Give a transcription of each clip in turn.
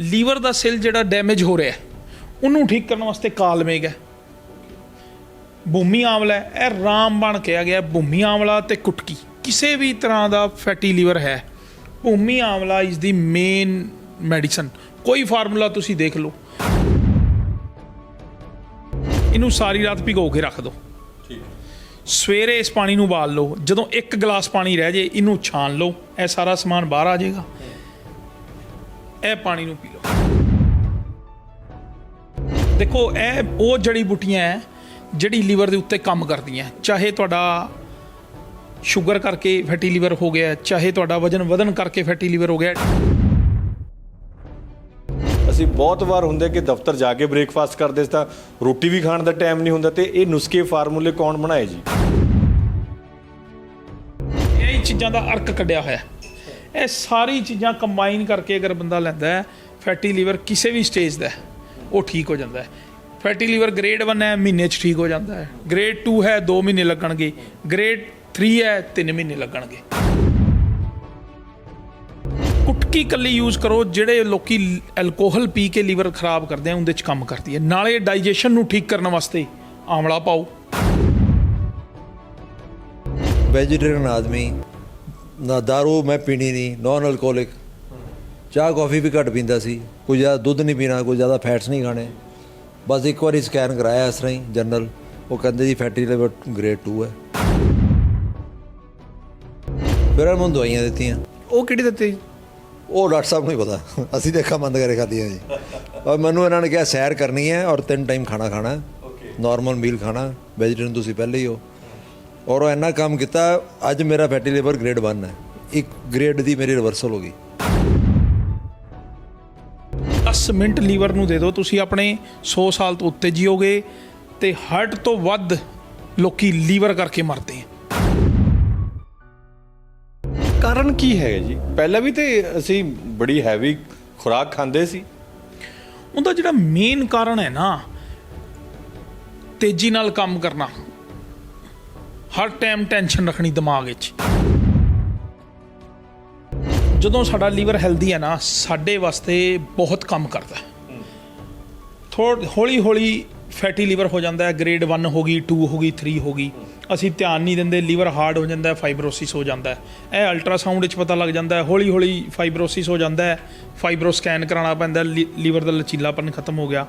Liver ਦਾ cell ਜਿਹੜਾ damage ਹੋ ਰਿਹਾ ਉਹਨੂੰ ਠੀਕ ਕਰਨ ਵਾਸਤੇ ਕਾਲਮੇਗ ਹੈ। ਭੂਮੀ ਆਮਲਾ ਹੈ, ਇਹ ਰਾਮਬਣ ਕਿਹਾ ਗਿਆ ਭੂਮੀ ਆਮਲਾ ਤੇ ਕੁਟਕੀ। ਕਿਸੇ ਵੀ ਤਰ੍ਹਾਂ ਦਾ ਫੈਟੀ ਲੀਵਰ ਹੈ bhumi amla is the main medicine ਕੋਈ ਫਾਰਮੂਲਾ ਤੁਸੀਂ ਦੇਖ ਲਓ। ਇਹਨੂੰ ਸਾਰੀ ਰਾਤ ਭਿਗੋ ਕੇ ਰੱਖ ਦਿਓ। ਸਵੇਰੇ ਇਸ ਪਾਣੀ ਨੂੰ ਉਬਾਲ ਲਓ। ਜਦੋਂ ਇੱਕ ਗਲਾਸ ਪਾਣੀ ਰਹਿ ਜੇ ਇਹਨੂੰ ਛਾਣ ਲਓ। ਇਹ ਸਾਰਾ ਸਮਾਨ ਬਾਹਰ ਆ ਜਾਏਗਾ। ਇਹ ਪਾਣੀ ਨੂੰ ਪੀ ਲਓ। ਦੇਖੋ ਇਹ ਉਹ ਜੜੀ ਬੂਟੀਆਂ ਹੈ ਜਿਹੜੀ ਲੀਵਰ ਦੇ ਉੱਤੇ ਕੰਮ ਕਰਦੀਆਂ। ਚਾਹੇ ਤੁਹਾਡਾ ਸ਼ੂਗਰ ਕਰਕੇ ਫੈਟੀ ਲੀਵਰ ਹੋ ਗਿਆ ਚਾਹੇ ਤੁਹਾਡਾ ਵਜਨ ਵਧਣ ਕਰਕੇ ਫੈਟੀ ਲੀਵਰ ਹੋ ਗਿਆ। ਅਸੀਂ ਬਹੁਤ ਵਾਰ ਹੁੰਦੇ ਕਿ ਦਫ਼ਤਰ ਜਾ ਕੇ ਬ੍ਰੇਕਫਾਸਟ ਕਰਦੇ ਸੀ ਤਾਂ ਰੋਟੀ ਵੀ ਖਾਣ ਦਾ ਟਾਈਮ ਨਹੀਂ ਹੁੰਦਾ ਤੇ ਇਹ ਨੁਸਖੇ ਫਾਰਮੂਲੇ ਕੌਣ ਬਣਾਏ ਜੀ? ਇਹ ਚੀਜ਼ਾਂ ਦਾ ਅਰਕ ਕੱਢਿਆ ਹੋਇਆ। ਹੈ। ਇਹ ਸਾਰੀ ਚੀਜ਼ਾਂ ਕੰਬਾਈਨ ਕਰਕੇ ਅਗਰ ਬੰਦਾ ਲੈਂਦਾ ਹੈ ਫੈਟੀ ਲੀਵਰ ਕਿਸੇ ਵੀ ਸਟੇਜ ਦਾ ਉਹ ਠੀਕ ਹੋ ਜਾਂਦਾ ਹੈ। ਫੈਟੀ ਲੀਵਰ ਗ੍ਰੇਡ 1 ਹੈ, ਮਹੀਨੇ 'ਚ ਠੀਕ ਹੋ ਜਾਂਦਾ ਹੈ। ਗ੍ਰੇਡ 2 ਹੈ 2 ਮਹੀਨੇ ਲੱਗਣਗੇ। ਗ੍ਰੇਡ 3 ਹੈ 3 ਮਹੀਨੇ ਲੱਗਣਗੇ। ਕੁਟਕੀ ਕੱਲੀ ਯੂਜ਼ ਕਰੋ, ਜਿਹੜੇ ਲੋਕੀ ਐਲਕੋਹਲ ਪੀ ਕੇ ਲੀਵਰ ਖਰਾਬ ਕਰਦੇ ਆ, ਉਹਦੇ 'ਚ ਕੰਮ ਕਰਦੀ ਹੈ। ਨਾਲੇ ਡਾਈਜੈਸ਼ਨ ਨੂੰ ਠੀਕ ਕਰਨ ਵਾਸਤੇ ਆਮਲਾ ਪਾਓ। ਵੈਜੀਟੇਰੀਅਨ ਆਦਮੀ ਨਾ दारू ਮੈਂ ਪੀਣੀ ਨਹੀਂ ਨਾਨ ਅਲਕੋਹਲਿਕ। ਚਾਹ ਕਾਫੀ ਵੀ ਘੱਟ ਪੀਂਦਾ ਸੀ। ਕੋਈ ਜ਼ਿਆਦਾ ਦੁੱਧ ਨਹੀਂ ਪੀਣਾ ਕੋਈ ਜ਼ਿਆਦਾ ਫੈਟਸ ਨਹੀਂ ਖਾਣੇ। ਬਸ ਇੱਕ ਵਾਰੀ ਸਕੈਨ ਕਰਾਇਆ ਇਸ ਤਰ੍ਹਾਂ ਹੀ ਜਨਰਲ ਉਹ ਕਹਿੰਦੇ ਜੀ ਫੈਟੀ ਲਿਵਰ ਗ੍ਰੇਡ 2 ਹੈ। ਫਿਰ ਉਹਨਾਂ ਮੈਨੂੰ ਦਵਾਈਆਂ ਦਿੱਤੀਆਂ। ਉਹ ਕਿਹੜੀ ਦਿੱਤੀ? ਉਹ ਡਾਕਟਰ ਸਾਹਿਬ ਨੂੰ ਹੀ ਪਤਾ। ਅਸੀਂ ਦੇਖਾ ਬੰਦ ਕਰੇ ਖਾਦੀਆਂ ਜੀ। ਔਰ ਮੈਨੂੰ ਇਹਨਾਂ ਨੇ ਕਿਹਾ ਸੈਰ ਕਰਨੀ ਹੈ ਔਰ ਤਿੰਨ ਟਾਈਮ ਖਾਣਾ ਖਾਣਾ। ਹੈ ਨਾਰਮਲ ਮੀਲ ਖਾਣਾ। ਵੈਜੀਟੇਰੀਅਨ ਤੁਸੀਂ ਪਹਿਲੇ ਹੀ ਹੋ। ਔਰ ਉਹ ਇੰਨਾ ਕੰਮ ਕੀਤਾ ਅੱਜ ਮੇਰਾ ਫੈਟੀ ਲਿਵਰ ਗ੍ਰੇਡ 1 ਹੈ। ਇੱਕ ਗ੍ਰੇਡ ਦੀ ਮੇਰੀ ਰਿਵਰਸਲ ਹੋ ਗਈ। 10 ਮਿੰਟ ਲੀਵਰ ਨੂੰ ਦੇ ਦਿਓ ਤੁਸੀਂ ਆਪਣੇ 100 ਸਾਲ ਤੋਂ ਉੱਤੇ ਜੀਓਗੇ ਤੇ ਹਾਰਟ ਤੋਂ ਵੱਧ ਲੋਕੀ ਲੀਵਰ ਕਰਕੇ ਮਰਦੇ ਆ। ਕਾਰਨ ਕੀ ਹੈ ਜੀ? ਪਹਿਲਾਂ ਵੀ ਤੇ ਅਸੀਂ ਬੜੀ ਹੈਵੀ ਖੁਰਾਕ ਖਾਂਦੇ ਸੀ। ਉਹਦਾ ਜਿਹੜਾ ਮੇਨ ਕਾਰਨ ਹੈ ਨਾ ਤੇਜ਼ੀ ਨਾਲ ਕੰਮ ਕਰਨਾ। ਹਰ ਟਾਈਮ ਟੈਨਸ਼ਨ ਰੱਖਣੀ ਦਿਮਾਗ ਵਿੱਚ। ਜਦੋਂ ਸਾਡਾ ਲੀਵਰ ਹੈਲਦੀ ਹੈ ਨਾ, ਸਾਡੇ ਵਾਸਤੇ ਬਹੁਤ ਕੰਮ ਕਰਦਾ ਹੈ। ਥੋੜ ਹੌਲੀ ਹੌਲੀ ਫੈਟੀ ਲੀਵਰ ਹੋ ਜਾਂਦਾ ਹੈ ਗ੍ਰੇਡ 1 ਹੋ ਗਈ 2 ਹੋ ਗਈ 3 ਹੋ ਗਈ। ਅਸੀਂ ਧਿਆਨ ਨਹੀਂ ਦਿੰਦੇ, ਲੀਵਰ ਹਾਰਡ ਹੋ ਜਾਂਦਾ ਹੈ ਫਾਈਬਰੋਸਿਸ ਹੋ ਜਾਂਦਾ ਹੈ। ਇਹ ਅਲਟਰਾਸਾਊਂਡ ਵਿੱਚ ਪਤਾ ਲੱਗ ਜਾਂਦਾ ਹੈ ਹੌਲੀ ਹੌਲੀ ਫਾਈਬਰੋਸਿਸ ਹੋ ਜਾਂਦਾ ਹੈ ਫਾਈਬਰੋ ਸਕੈਨ ਕਰਾਉਣਾ ਪੈਂਦਾ ਲੀਵਰ ਦਾ ਲਚੀਲਾਪਨ ਖਤਮ ਹੋ ਗਿਆ।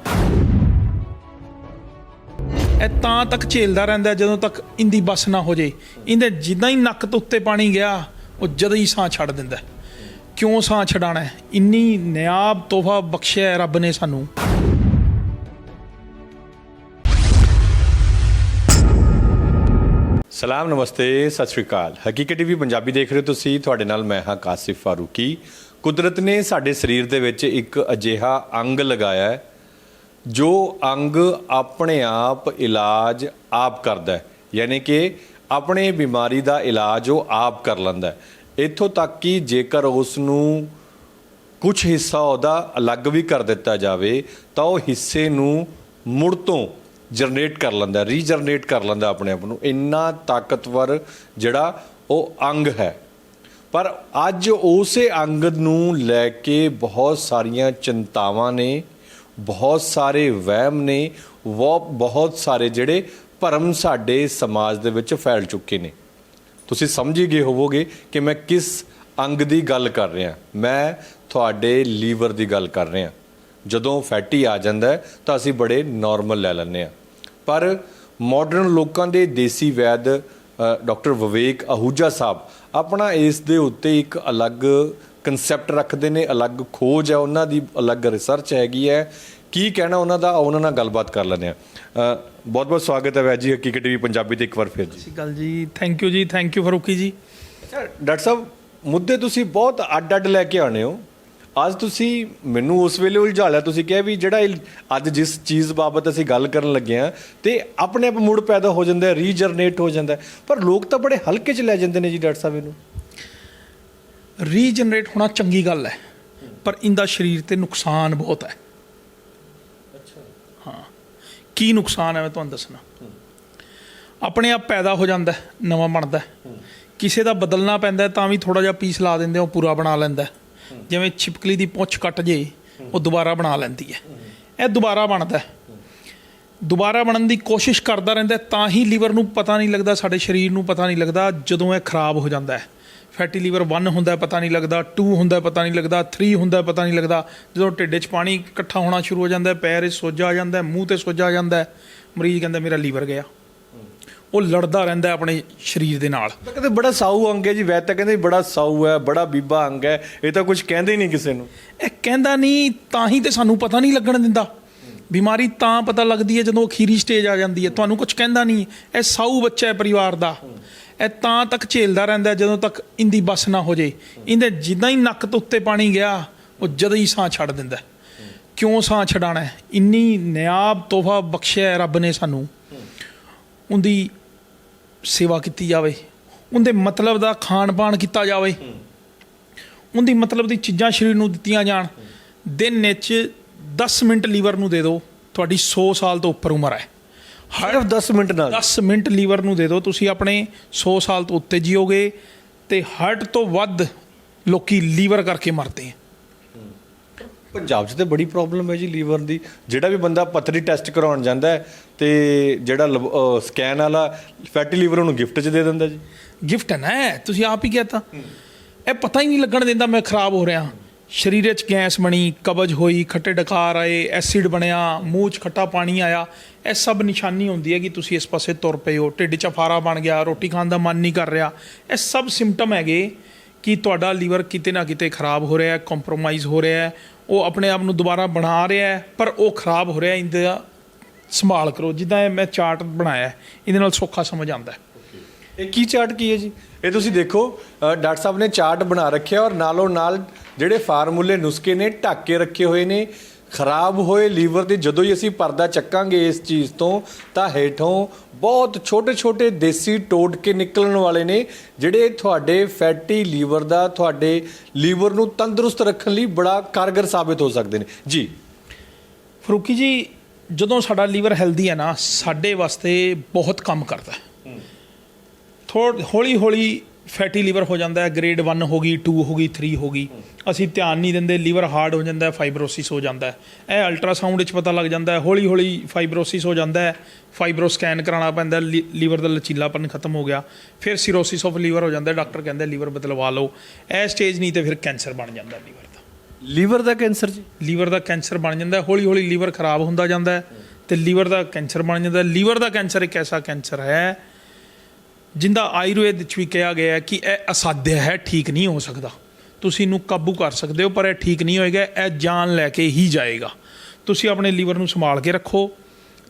ਇਹ ਤਾਂ ਤੱਕ ਝੇਲਦਾ ਰਹਿੰਦਾ ਜਦੋਂ ਤੱਕ ਇੰਦੀ ਬਸ ਨਾ ਹੋ ਜੇ। ਇਹਦੇ ਜਿੱਦਾਂ ਹੀ ਨੱਕ ਤੋਂ ਉੱਤੇ ਪਾਣੀ ਗਿਆ, ਉਹ ਜਦ ਹੀ ਸਾਹ ਛੱਡ ਦਿੰਦਾ ਕਿਉਂ ਸਾਹ ਛਡਾਣਾ ਇੰਨੀ ਨਿਆਬ ਤੋਹਫਾ ਬਖਸ਼ਿਆ ਰੱਬ ਨੇ ਸਾਨੂੰ। ਸਲਾਮ, ਨਮਸਤੇ, ਸਤਿ ਸ਼੍ਰੀ ਅਕਾਲ। ਹਕੀਕਤ ਟੀਵੀ ਪੰਜਾਬੀ ਦੇਖ ਰਹੇ ਹੋ ਤੁਸੀਂ। ਤੁਹਾਡੇ ਨਾਲ ਮੈਂ ਹਾਂ ਕਾਸਿਫ ਫਾਰੂਕੀ। ਕੁਦਰਤ ਨੇ ਸਾਡੇ ਸਰੀਰ ਦੇ ਵਿੱਚ ਇੱਕ ਅਜਿਹਾ ਅੰਗ ਲਗਾਇਆ ਹੈ ਜੋ ਅੰਗ ਆਪਣੇ ਆਪ ਇਲਾਜ ਆਪ ਕਰਦਾ ਹੈ, ਯਾਨੀ ਕਿ ਆਪਣੇ ਬਿਮਾਰੀ ਦਾ ਇਲਾਜ ਉਹ ਆਪ ਕਰ ਲੈਂਦਾ ਹੈ। ਇੱਥੋਂ ਤੱਕ ਕਿ ਜੇਕਰ ਉਸ ਨੂੰ ਕੁਝ ਹਿੱਸਾ ਉਹਦਾ ਅਲੱਗ ਵੀ ਕਰ ਦਿੱਤਾ ਜਾਵੇ, ਤਾਂ ਉਹ ਹਿੱਸੇ ਨੂੰ ਮੁੜ ਤੋਂ ਜਨਰੇਟ ਕਰ ਲੈਂਦਾ ਰੀਜਨਰੇਟ ਕਰ ਲੈਂਦਾ ਆਪਣੇ ਆਪ ਨੂੰ। ਇੰਨਾ ਤਾਕਤਵਰ ਜਿਹੜਾ ਉਹ ਅੰਗ ਹੈ। ਪਰ ਅੱਜ ਉਸੇ ਅੰਗ ਨੂੰ ਲੈ ਕੇ ਬਹੁਤ ਸਾਰੀਆਂ ਚਿੰਤਾਵਾਂ ਨੇ ਬਹੁਤ ਸਾਰੇ ਵਹਿਮ ਨੇ ਉਹ ਬਹੁਤ ਸਾਰੇ ਜਿਹੜੇ ਭਰਮ ਸਾਡੇ ਸਮਾਜ ਦੇ ਵਿੱਚ ਫੈਲ ਚੁੱਕੇ ਨੇ। ਤੁਸੀਂ ਸਮਝ ਹੀ ਗਏ ਹੋਵੋਗੇ ਕਿ ਮੈਂ ਕਿਸ ਅੰਗ ਦੀ ਗੱਲ ਕਰ ਰਿਹਾ। ਮੈਂ ਤੁਹਾਡੇ ਲੀਵਰ ਦੀ ਗੱਲ ਕਰ ਰਿਹਾ। ਜਦੋਂ ਫੈਟੀ ਆ ਜਾਂਦਾ ਤਾਂ ਅਸੀਂ ਬੜੇ ਨਾਰਮਲ ਲੈ ਲੈਂਦੇ ਆ ਪਰ ਮਾਡਰਨ ਲੋਕਾਂ ਦੇ ਦੇਸੀ ਵੈਦ ਡਾਕਟਰ ਵਿਵੇਕ ਅਹੂਜਾ ਸਾਹਿਬ, ਆਪਣਾ ਇਸ ਦੇ ਉੱਤੇ ਇੱਕ ਅਲੱਗ ਕਨਸੈਪਟ ਰੱਖਦੇ ਨੇ ਅਲੱਗ ਖੋਜ ਹੈ ਉਹਨਾਂ ਦੀ ਅਲੱਗ ਰਿਸਰਚ ਹੈਗੀ ਹੈ। ਕੀ ਕਹਿਣਾ ਉਹਨਾਂ ਦਾ? ਉਹਨਾਂ ਨਾਲ ਗੱਲਬਾਤ ਕਰ ਲੈਂਦੇ ਆ ਬਹੁਤ ਬਹੁਤ ਸਵਾਗਤ ਹੈ ਵੈਦ ਜੀ ਹਕੀਕਤ ਟੀਵੀ ਪੰਜਾਬੀ ਤੇ ਇੱਕ ਵਾਰ ਫਿਰ ਜੀ। ਸਤਿ ਸ਼੍ਰੀ ਅਕਾਲ ਜੀ। ਥੈਂਕ ਯੂ ਜੀ ਥੈਂਕ ਯੂ ਫਰੂਕੀ ਜੀ। ਅੱਛਾ ਡਾਕਟਰ ਸਾਹਿਬ ਮੁੱਦੇ ਤੁਸੀਂ ਬਹੁਤ ਅੱਡ-ਅੱਡ ਲੈ ਕੇ ਆਣੇ ਹੋ। ਅੱਜ ਤੁਸੀਂ ਮੈਨੂੰ ਉਸ ਵੇਲੇ ਉਲਝਾ ਲਿਆ ਤੁਸੀਂ ਕਿਹਾ ਵੀ ਜਿਹੜਾ ਅੱਜ ਜਿਸ ਚੀਜ਼ ਬਾਬਤ ਅਸੀਂ ਗੱਲ ਕਰਨ ਲੱਗੇ ਆ ਤੇ ਆਪਣੇ ਆਪ ਮੁੜ ਪੈਦਾ ਹੋ ਜਾਂਦਾ ਰੀਜਨਰੇਟ ਹੋ ਜਾਂਦਾ ਪਰ ਲੋਕ ਤਾਂ ਬੜੇ ਹਲਕੇ 'ਚ ਲੈ ਜਾਂਦੇ ਨੇ ਜੀ ਡਾਕਟਰ ਸਾਹਿਬ ਇਹਨੂੰ। ਰੀਜਨਰੇਟ ਹੋਣਾ ਚੰਗੀ ਗੱਲ ਹੈ ਪਰ ਇਹਦਾ ਸਰੀਰ ਤੇ ਨੁਕਸਾਨ ਬਹੁਤ ਹੈ। ਹਾਂ ਕੀ ਨੁਕਸਾਨ ਹੈ ਮੈਂ ਤੁਹਾਨੂੰ ਦੱਸਣਾ। ਆਪਣੇ ਆਪ ਪੈਦਾ ਹੋ ਜਾਂਦਾ ਨਵਾਂ ਬਣਦਾ। ਕਿਸੇ ਦਾ ਬਦਲਣਾ ਪੈਂਦਾ ਤਾਂ ਵੀ ਥੋੜਾ ਜਿਹਾ ਪੀਸ ਲਾ ਦਿੰਦੇ ਉਹ ਪੂਰਾ ਬਣਾ ਲੈਂਦਾ। ਜਿਵੇਂ ਛਿਪਕਲੀ ਦੀ ਪੁੱਛ ਕੱਟ ਜੇ ਉਹ ਦੁਬਾਰਾ ਬਣਾ ਲੈਂਦੀ ਹੈ। ਇਹ ਦੁਬਾਰਾ ਬਣਦਾ ਦੁਬਾਰਾ ਬਣਨ ਦੀ ਕੋਸ਼ਿਸ਼ ਕਰਦਾ ਰਹਿੰਦਾ ਤਾਂ ਹੀ ਲੀਵਰ ਨੂੰ ਪਤਾ ਨਹੀਂ ਲੱਗਦਾ ਸਾਡੇ ਸਰੀਰ ਨੂੰ ਪਤਾ ਨਹੀਂ ਲੱਗਦਾ ਜਦੋਂ ਇਹ ਖਰਾਬ ਹੋ ਜਾਂਦਾ ਹੈ। ਫੈਟੀ ਲੀਵਰ 1 ਹੁੰਦਾ ਪਤਾ ਨਹੀਂ ਲੱਗਦਾ 2 ਹੁੰਦਾ ਪਤਾ ਨਹੀਂ ਲੱਗਦਾ 3 ਹੁੰਦਾ ਪਤਾ ਨਹੀਂ ਲੱਗਦਾ। ਜਦੋਂ ਢਿੱਡ 'ਚ ਪਾਣੀ ਇਕੱਠਾ ਹੋਣਾ ਸ਼ੁਰੂ ਹੋ ਜਾਂਦਾ ਪੈਰ 'ਚ ਸੋਜਾ ਆ ਜਾਂਦਾ ਮੂੰਹ ਤੇ ਸੋਜਾ ਆ ਜਾਂਦਾ ਮਰੀਜ਼ ਕਹਿੰਦਾ ਮੇਰਾ ਲੀਵਰ ਗਿਆ। ਉਹ ਲੜਦਾ ਰਹਿੰਦਾ ਆਪਣੇ ਸਰੀਰ ਦੇ ਨਾਲ। ਕਹਿੰਦੇ ਬੜਾ ਸਾਊ ਅੰਗ ਹੈ ਜੀ ਵੈਦ ਤਾਂ ਕਹਿੰਦੇ ਬੜਾ ਸਾਊ ਹੈ ਬੜਾ ਬੀਬਾ ਅੰਗ ਹੈ ਇਹ ਤਾਂ ਕੁਝ ਕਹਿੰਦੇ ਹੀ ਨਹੀਂ ਕਿਸੇ ਨੂੰ। ਇਹ ਕਹਿੰਦਾ ਨਹੀਂ ਤਾਂ ਹੀ ਤੇ ਸਾਨੂੰ ਪਤਾ ਨਹੀਂ ਲੱਗਣ ਦਿੰਦਾ। ਬਿਮਾਰੀ ਤਾਂ ਪਤਾ ਲੱਗਦੀ ਹੈ ਜਦੋਂ ਅਖੀਰੀ ਸਟੇਜ ਆ ਜਾਂਦੀ ਹੈ ਤੁਹਾਨੂੰ ਕੁਝ ਕਹਿੰਦਾ ਨਹੀਂ ਇਹ ਸਾਊ ਬੱਚਾ ਹੈ ਪਰਿਵਾਰ ਦਾ। ਇਹ ਤਾਂ ਤੱਕ ਝੇਲਦਾ ਰਹਿੰਦਾ ਜਦੋਂ ਤੱਕ ਇੰਦੀ ਬਸ ਨਾ ਹੋ ਜੇ। ਇਹਦੇ ਜਿੱਦਾਂ ਹੀ ਨੱਕ ਤੋਂ ਉੱਤੇ ਪਾਣੀ ਗਿਆ, ਉਹ ਜਦੋਂ ਹੀ ਸਾਹ ਛੱਡ ਦਿੰਦਾ ਕਿਉਂ ਸਾਹ ਛਡਾਣਾ ਇੰਨੀ ਨਿਆਬ ਤੋਹਫਾ ਬਖਸ਼ਿਆ ਰੱਬ ਨੇ ਸਾਨੂੰ। ਉਹਦੀ ਸੇਵਾ ਕੀਤੀ ਜਾਵੇ। ਉਹਦੇ ਮਤਲਬ ਦਾ ਖਾਣ ਪਾਣ ਕੀਤਾ ਜਾਵੇ। ਉਹਦੀ ਮਤਲਬ ਦੀ ਚੀਜ਼ਾਂ ਸਰੀਰ ਨੂੰ ਦਿੱਤੀਆਂ ਜਾਣ। ਦਿਨ ਵਿੱਚ 10 ਮਿੰਟ ਲੀਵਰ ਨੂੰ ਦੇ ਦਿਓ। ਤੁਹਾਡੀ 100 ਸਾਲ ਤੋਂ ਉੱਪਰ ਉਮਰ ਹੈ। ਸਿਰਫ 10 ਮਿੰਟ ਨਾਲ। 10 ਮਿੰਟ ਲੀਵਰ ਨੂੰ ਦੇ ਦਿਓ। ਤੁਸੀਂ ਆਪਣੇ 100 ਸਾਲ ਤੋਂ ਉੱਤੇ ਜੀਓਗੇ ਤੇ ਹਾਰਟ ਤੋਂ ਵੱਧ ਲੋਕੀ ਲੀਵਰ ਕਰਕੇ ਮਰਦੇ ਆ। ਪੰਜਾਬ 'ਚ ਤੇ ਬੜੀ ਪ੍ਰੋਬਲਮ ਹੈ ਜੀ ਲੀਵਰ ਦੀ। ਜਿਹੜਾ ਵੀ ਬੰਦਾ ਪੱਥਰੀ ਟੈਸਟ ਕਰਾਉਣ ਜਾਂਦਾ ਹੈ ਤੇ ਜਿਹੜਾ ਸਕੈਨ ਵਾਲਾ ਫੈਟੀ ਲੀਵਰ ਉਹਨੂੰ ਗਿਫਟ 'ਚ ਦੇ ਦਿੰਦਾ ਜੀ। ਗਿਫਟ ਹੈ ਨਾ ਇਹ, ਤੁਸੀਂ ਆਪ ਹੀ ਕਹਿਤਾ ਇਹ ਪਤਾ ਹੀ ਨਹੀਂ ਲੱਗਣ ਦਿੰਦਾ ਮੈਂ ਖਰਾਬ ਹੋ ਰਿਹਾ। ਸਰੀਰ ਵਿੱਚ ਗੈਸ ਬਣੀ ਕਬਜ਼ ਹੋਈ ਖੱਟੇ ਡਕਾਰ ਆਏ ਐਸਿਡ ਬਣਿਆ ਮੂੰਹ 'ਚ ਖੱਟਾ ਪਾਣੀ ਆਇਆ। ਇਹ ਸਭ ਨਿਸ਼ਾਨੀ ਹੁੰਦੀ ਹੈ ਕਿ ਤੁਸੀਂ ਇਸ ਪਾਸੇ ਤੁਰ ਪਏ ਹੋ, ਢਿੱਡ 'ਚ ਫਾਰਾ ਬਣ ਗਿਆ, ਰੋਟੀ ਖਾਣ ਦਾ ਮਨ ਨਹੀਂ ਕਰ ਰਿਹਾ। ਇਹ ਸਭ ਸਿੰਪਟਮ ਹੈਗੇ ਕਿ ਤੁਹਾਡਾ ਲੀਵਰ ਕਿਤੇ ਨਾ ਕਿਤੇ ਖਰਾਬ ਹੋ ਰਿਹਾ ਹੈ ਕੰਪਰੋਮਾਈਜ਼ ਹੋ ਰਿਹਾ ਹੈ। ਉਹ ਆਪਣੇ ਆਪ ਨੂੰ ਦੁਬਾਰਾ ਬਣਾ ਰਿਹਾ ਹੈ, ਪਰ ਉਹ ਖਰਾਬ ਹੋ ਰਿਹਾ ਇਹਦਾ ਸੰਭਾਲ ਕਰੋ। ਜਿੱਦਾਂ ਇਹ ਮੈਂ ਚਾਰਟ ਬਣਾਇਆ ਇਹਦੇ ਨਾਲ ਸੌਖਾ ਸਮਝ ਆਉਂਦਾ ਇਹ ਕੀ ਚਾਰਟ ਕੀ ਹੈ ਜੀ? ਇਹ ਤੁਸੀਂ ਦੇਖੋ ਡਾਕਟਰ ਸਾਹਿਬ ਨੇ ਚਾਰਟ ਬਣਾ ਰੱਖਿਆ ਔਰ ਨਾਲੋਂ ਨਾਲ ਜਿਹੜੇ ਫਾਰਮੂਲੇ ਨੁਸਖੇ ਨੇ, ਢੱਕ ਕੇ ਰੱਖੇ ਹੋਏ ਨੇ। ਖਰਾਬ ਹੋਏ ਲੀਵਰ ਤੇ ਜਦੋਂ ਹੀ ਅਸੀਂ ਪਰਦਾ ਚੱਕਾਂਗੇ ਇਸ ਚੀਜ਼ ਤੋਂ ਤਾਂ ਹੇਠੋਂ ਬਹੁਤ ਛੋਟੇ-ਛੋਟੇ ਦੇਸੀ ਟੋਟਕੇ ਨਿਕਲਣ ਵਾਲੇ ਨੇ ਜਿਹੜੇ ਤੁਹਾਡੇ ਫੈਟੀ ਲੀਵਰ ਦਾ ਤੁਹਾਡੇ ਲੀਵਰ ਨੂੰ ਤੰਦਰੁਸਤ ਰੱਖਣ ਲਈ ਬੜਾ ਕਾਰਗਰ ਸਾਬਿਤ ਹੋ ਸਕਦੇ ਨੇ। ਜੀ। ਫਰੂਕੀ ਜੀ ਜਦੋਂ ਸਾਡਾ ਲੀਵਰ ਹੈਲਦੀ ਹੈ ਨਾ ਸਾਡੇ ਵਾਸਤੇ ਬਹੁਤ ਕੰਮ ਕਰਦਾ ਹੈ। ਥੋੜ ਹੌਲੀ ਹੌਲੀ ਫੈਟੀ ਲੀਵਰ ਹੋ ਜਾਂਦਾ ਹੈ ਗ੍ਰੇਡ 1 ਹੋ ਗਈ 2 ਹੋ ਗਈ 3 ਹੋ ਗਈ। ਅਸੀਂ ਧਿਆਨ ਨਹੀਂ ਦਿੰਦੇ ਲੀਵਰ ਹਾਰਡ ਹੋ ਜਾਂਦਾ ਹੈ ਫਾਈਬਰੋਸਿਸ ਹੋ ਜਾਂਦਾ ਹੈ। ਇਹ ਅਲਟਰਾਸਾਊਂਡ ਵਿੱਚ ਪਤਾ ਲੱਗ ਜਾਂਦਾ ਹੈ ਹੌਲੀ ਹੌਲੀ ਫਾਈਬਰੋਸਿਸ ਹੋ ਜਾਂਦਾ ਹੈ ਫਾਈਬਰੋ ਸਕੈਨ ਕਰਾਉਣਾ ਪੈਂਦਾ ਲੀਵਰ ਦਾ ਲਚੀਲਾਪਨ ਖਤਮ ਹੋ ਗਿਆ। ਫਿਰ ਸਿਰੋਸਿਸ ਆਫ ਲੀਵਰ ਹੋ ਜਾਂਦਾ ਡਾਕਟਰ ਕਹਿੰਦਾ ਲੀਵਰ ਬਦਲਵਾ ਲਓ। ਇਹ ਸਟੇਜ ਨਹੀਂ ਤੇ ਫਿਰ ਕੈਂਸਰ ਬਣ ਜਾਂਦਾ ਲੀਵਰ ਦਾ। ਲੀਵਰ ਦਾ ਕੈਂਸਰ ਜੀ? ਲੀਵਰ ਦਾ ਕੈਂਸਰ ਬਣ ਜਾਂਦਾ ਹੌਲੀ ਹੌਲੀ ਲੀਵਰ ਖਰਾਬ ਹੁੰਦਾ ਜਾਂਦਾ ਤੇ ਲੀਵਰ ਦਾ ਕੈਂਸਰ ਬਣ ਜਾਂਦਾ ਲੀਵਰ ਦਾ ਕੈਂਸਰ ਇੱਕ ਐਸਾ ਕੈਂਸਰ ਹੈ ਜਿੰਦਾ ਆਯੁਰਵੇਦ ਵਿੱਚ ਵੀ ਕਿਹਾ ਗਿਆ ਹੈ ਕਿ ਇਹ ਅਸਾਧਿਆ ਹੈ, ਠੀਕ ਨਹੀਂ ਹੋ ਸਕਦਾ। ਤੁਸੀਂ ਇਹਨੂੰ ਕਾਬੂ ਕਰ ਸਕਦੇ ਹੋ, ਪਰ ਇਹ ਠੀਕ ਨਹੀਂ ਹੋਏਗਾ, ਇਹ ਜਾਨ ਲੈ ਕੇ ਹੀ ਜਾਏਗਾ। ਤੁਸੀਂ ਆਪਣੇ ਲੀਵਰ ਨੂੰ ਸੰਭਾਲ ਕੇ ਰੱਖੋ,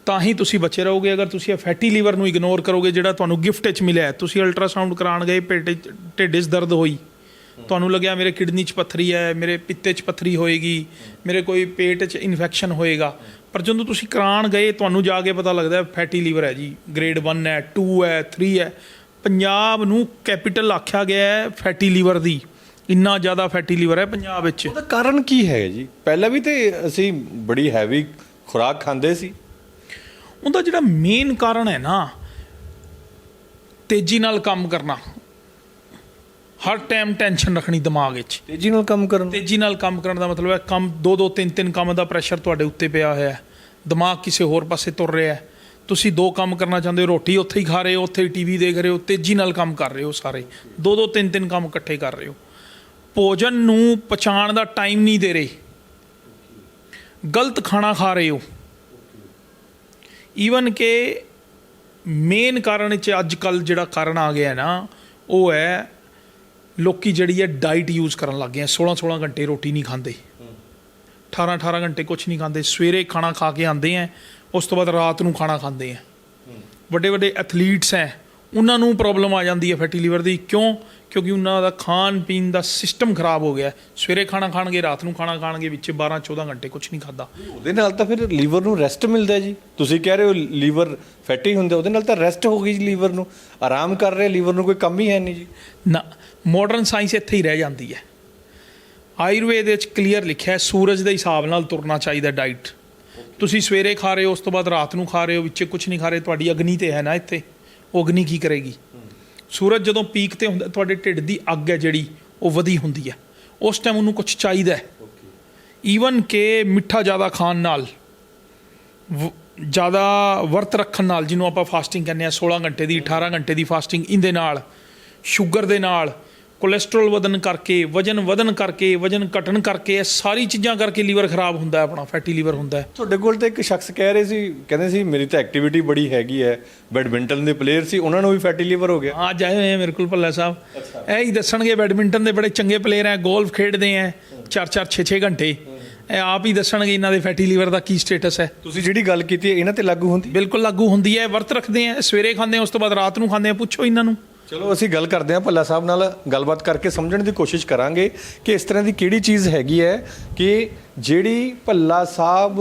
ਤਾਂ ਹੀ ਤੁਸੀਂ ਬਚੇ ਰਹੋਗੇ। ਅਗਰ ਤੁਸੀਂ ਇਹ ਫੈਟੀ ਲੀਵਰ ਨੂੰ ਇਗਨੋਰ ਕਰੋਗੇ, ਜਿਹੜਾ ਤੁਹਾਨੂੰ ਗਿਫਟ ਵਿੱਚ ਮਿਲਿਆ ਤੁਸੀਂ ਅਲਟਰਾਸਾਊਂਡ ਕਰਾਉਣ ਗਏ ਪੇਟ 'ਚ ਢਿੱਡ 'ਚ ਦਰਦ ਹੋਈ ਤੁਹਾਨੂੰ ਲੱਗਿਆ ਮੇਰੇ ਕਿਡਨੀ 'ਚ ਪੱਥਰੀ ਹੈ ਮੇਰੇ ਪਿੱਤੇ 'ਚ ਪੱਥਰੀ ਹੋਏਗੀ ਮੇਰੇ ਕੋਈ ਪੇਟ 'ਚ ਇਨਫੈਕਸ਼ਨ ਹੋਏਗਾ। ਪਰ ਜਦੋਂ ਤੁਸੀਂ ਕਰਾਉਣ ਗਏ ਤੁਹਾਨੂੰ ਜਾ ਕੇ ਪਤਾ ਲੱਗਦਾ ਫੈਟੀ ਲੀਵਰ ਹੈ ਜੀ ਗ੍ਰੇਡ 1 ਹੈ 2 ਹੈ 3 ਹੈ। ਪੰਜਾਬ ਨੂੰ ਕੈਪੀਟਲ ਆਖਿਆ ਗਿਆ ਹੈ ਫੈਟੀ ਲੀਵਰ ਦੀ। ਇੰਨਾ ਜ਼ਿਆਦਾ ਫੈਟੀ ਲੀਵਰ ਹੈ ਪੰਜਾਬ ਵਿੱਚ। ਉਹਦਾ ਕਾਰਨ ਕੀ ਹੈ ਜੀ? ਪਹਿਲਾਂ ਵੀ ਤੇ ਅਸੀਂ ਬੜੀ ਹੈਵੀ ਖੁਰਾਕ ਖਾਂਦੇ ਸੀ। ਉਹਦਾ ਜਿਹੜਾ ਮੇਨ ਕਾਰਨ ਹੈ ਨਾ ਤੇਜ਼ੀ ਨਾਲ ਕੰਮ ਕਰਨਾ। ਹਰ ਟਾਈਮ ਟੈਨਸ਼ਨ ਰੱਖਣੀ ਦਿਮਾਗ ਵਿੱਚ। ਤੇਜ਼ੀ ਨਾਲ ਕੰਮ ਕਰਨ ਤੇਜ਼ੀ ਨਾਲ ਕੰਮ ਕਰਨ ਦਾ ਮਤਲਬ ਹੈ ਕੰਮ ਦੋ ਦੋ ਤਿੰਨ ਤਿੰਨ ਕੰਮ ਦਾ ਪ੍ਰੈਸ਼ਰ ਤੁਹਾਡੇ ਉੱਤੇ ਪਿਆ ਹੋਇਆ ਹੈ। ਦਿਮਾਗ ਕਿਸੇ ਹੋਰ ਪਾਸੇ ਤੁਰ ਰਿਹਾ ਹੈ। ਤੁਸੀਂ ਦੋ ਕੰਮ ਕਰਨਾ ਚਾਹੁੰਦੇ ਹੋ ਰੋਟੀ ਉੱਥੇ ਹੀ ਖਾ ਰਹੇ ਹੋ ਉੱਥੇ ਹੀ ਟੀਵੀ ਦੇਖ ਰਹੇ ਹੋ ਤੇਜ਼ੀ ਨਾਲ ਕੰਮ ਕਰ ਰਹੇ ਹੋ ਸਾਰੇ। ਦੋ ਦੋ ਤਿੰਨ ਤਿੰਨ ਕੰਮ ਇਕੱਠੇ ਕਰ ਰਹੇ ਹੋ। ਭੋਜਨ ਨੂੰ ਪਚਾਣ ਦਾ ਟਾਈਮ ਨਹੀਂ ਦੇ ਰਹੇ। ਗਲਤ ਖਾਣਾ ਖਾ ਰਹੇ ਹੋ। ਈਵਨ ਕਿ ਮੇਨ ਕਾਰਨ ਵਿੱਚ ਅੱਜ ਕੱਲ ਜਿਹੜਾ ਕਾਰਨ ਆ ਗਿਆ ਨਾ ਉਹ ਹੈ ਲੋਕੀ ਜਿਹੜੀ ਹੈ ਡਾਈਟ ਯੂਜ਼ ਕਰਨ ਲੱਗ ਗਏ ਆ। 16 16 ਘੰਟੇ ਰੋਟੀ ਨਹੀਂ ਖਾਂਦੇ। 18 18 ਘੰਟੇ ਕੁਝ ਨਹੀਂ ਖਾਂਦੇ। ਸਵੇਰੇ ਖਾਣਾ ਖਾ ਕੇ ਆਉਂਦੇ ਆ ਉਸ ਤੋਂ ਬਾਅਦ ਰਾਤ ਨੂੰ ਖਾਣਾ ਖਾਂਦੇ ਆ। ਵੱਡੇ ਵੱਡੇ ਐਥਲੀਟਸ ਹੈ ਉਹਨਾਂ ਨੂੰ ਪ੍ਰੋਬਲਮ ਆ ਜਾਂਦੀ ਹੈ ਫੈਟੀ ਲੀਵਰ ਦੀ। ਕਿਉਂ? ਕਿਉਂਕਿ ਉਹਨਾਂ ਦਾ ਖਾਣ ਪੀਣ ਦਾ ਸਿਸਟਮ ਖਰਾਬ ਹੋ ਗਿਆ। ਸਵੇਰੇ ਖਾਣਾ ਖਾਣਗੇ ਰਾਤ ਨੂੰ ਖਾਣਾ ਖਾਣਗੇ ਵਿੱਚ 12 14 ਘੰਟੇ ਕੁਝ ਨਹੀਂ ਖਾਦਾ। ਉਹਦੇ ਨਾਲ ਤਾਂ ਫਿਰ ਲੀਵਰ ਨੂੰ ਰੈਸਟ ਮਿਲਦਾ ਜੀ। ਤੁਸੀਂ ਕਹਿ ਰਹੇ ਹੋ ਲੀਵਰ ਫੈਟੀ ਹੁੰਦਾ ਉਹਦੇ ਨਾਲ ਤਾਂ ਰੈਸਟ ਹੋ ਗਈ ਜੀ ਲੀਵਰ ਨੂੰ। ਆਰਾਮ ਕਰ ਰਿਹਾ ਲੀਵਰ ਨੂੰ ਕੋਈ ਕੰਮ ਹੀ ਹੈ ਨਹੀਂ ਜੀ। ਨਾ ਮਾਡਰਨ ਸਾਇੰਸ ਇੱਥੇ ਹੀ ਰਹਿ ਜਾਂਦੀ ਹੈ। ਆਯੁਰਵੇਦ ਵਿੱਚ ਕਲੀਅਰ ਲਿਖਿਆ ਹੈ ਸੂਰਜ ਦੇ ਹਿਸਾਬ ਨਾਲ ਤੁਰਨਾ ਚਾਹੀਦਾ ਡਾਈਟ ਤੁਸੀਂ ਸਵੇਰੇ ਖਾ ਰਹੇ ਹੋ ਉਸ ਤੋਂ ਬਾਅਦ ਰਾਤ ਨੂੰ ਖਾ ਰਹੇ ਹੋ ਵਿੱਚ ਕੁਝ ਨਹੀਂ ਖਾ ਰਹੇ ਤੁਹਾਡੀ ਅਗਨੀ ਤੇ ਹੈ ਨਾ ਇੱਥੇ। ਉਹ ਅਗਨੀ ਕੀ ਕਰੇਗੀ? ਸੂਰਜ ਜਦੋਂ ਪੀਕ ਤੇ ਹੁੰਦਾ ਤੁਹਾਡੇ ਢਿੱਡ ਦੀ ਅੱਗ ਹੈ ਜਿਹੜੀ ਉਹ ਵਧੀ ਹੁੰਦੀ ਹੈ। ਉਸ ਟਾਈਮ ਉਹਨੂੰ ਕੁਝ ਚਾਹੀਦਾ ਹੈ। ਈਵਨ ਕਿ ਮਿੱਠਾ ਜ਼ਿਆਦਾ ਖਾਣ ਨਾਲ ਜ਼ਿਆਦਾ ਵਰਤ ਰੱਖਣ ਨਾਲ ਜਿਹਨੂੰ ਆਪਾਂ ਫਾਸਟਿੰਗ ਕਹਿੰਦੇ ਆ 16 ਘੰਟੇ ਦੀ 18 ਘੰਟੇ ਦੀ ਫਾਸਟਿੰਗ ਇਹਦੇ ਨਾਲ ਸ਼ੂਗਰ ਦੇ ਨਾਲ ਕੋਲੇਸਟ੍ਰੋਲ ਵਧਣ ਕਰਕੇ ਵਜਨ ਵਧਣ ਕਰਕੇ ਵਜਨ ਘਟਣ ਕਰਕੇ ਇਹ ਸਾਰੀ ਚੀਜ਼ਾਂ ਕਰਕੇ ਲੀਵਰ ਖਰਾਬ ਹੁੰਦਾ ਹੈ ਆਪਣਾ ਫੈਟੀ ਲੀਵਰ ਹੁੰਦਾ ਹੈ। ਤੁਹਾਡੇ ਕੋਲ ਤਾਂ ਇੱਕ ਸ਼ਖਸ ਕਹਿ ਰਹੇ ਸੀ ਕਹਿੰਦੇ ਸੀ ਮੇਰੀ ਤਾਂ ਐਕਟੀਵਿਟੀ ਬੜੀ ਹੈਗੀ ਹੈ। ਬੈਡਮਿੰਟਨ ਦੇ ਪਲੇਅਰ ਸੀ ਉਹਨਾਂ ਨੂੰ ਵੀ ਫੈਟੀ ਲੀਵਰ ਹੋ ਗਿਆ। ਅੱਜ ਆਏ ਹੋਏ ਆ ਮੇਰੇ ਕੋਲ ਭੱਲਾ ਸਾਹਿਬ। ਇਹ ਹੀ ਦੱਸਣਗੇ ਬੈਡਮਿੰਟਨ ਦੇ ਬੜੇ ਚੰਗੇ ਪਲੇਅਰ ਆ 골ਫ ਖੇਡਦੇ ਆ 4-4 6-6 ਘੰਟੇ। ਇਹ ਆਪ ਹੀ ਦੱਸਣਗੇ ਇਹਨਾਂ ਦੇ ਫੈਟੀ ਲੀਵਰ ਦਾ ਕੀ ਸਟੇਟਸ ਹੈ। ਤੁਸੀਂ ਜਿਹੜੀ ਗੱਲ ਕੀਤੀ ਹੈ ਇਹਨਾਂ ਤੇ ਲਾਗੂ ਹੁੰਦੀ ਬਿਲਕੁਲ ਲਾਗੂ ਹੁੰਦੀ ਹੈ ਵਰਤ ਰੱਖਦੇ ਆ ਸਵੇਰੇ ਖਾਂਦੇ ਆ ਉਸ ਤੋਂ ਬਾਅਦ ਰਾਤ ਨੂੰ ਖਾਂਦੇ ਆ ਪੁੱਛੋ ਇਹਨਾਂ ਨੂੰ। ਚਲੋ ਅਸੀਂ ਗੱਲ ਕਰਦੇ ਹਾਂ ਭੱਲਾ ਸਾਹਿਬ ਨਾਲ ਗੱਲਬਾਤ ਕਰਕੇ ਸਮਝਣ ਦੀ ਕੋਸ਼ਿਸ਼ ਕਰਾਂਗੇ ਕਿ ਇਸ ਤਰ੍ਹਾਂ ਦੀ ਕਿਹੜੀ ਚੀਜ਼ ਹੈਗੀ ਹੈ ਕਿ ਜਿਹੜੀ ਭੱਲਾ ਸਾਹਿਬ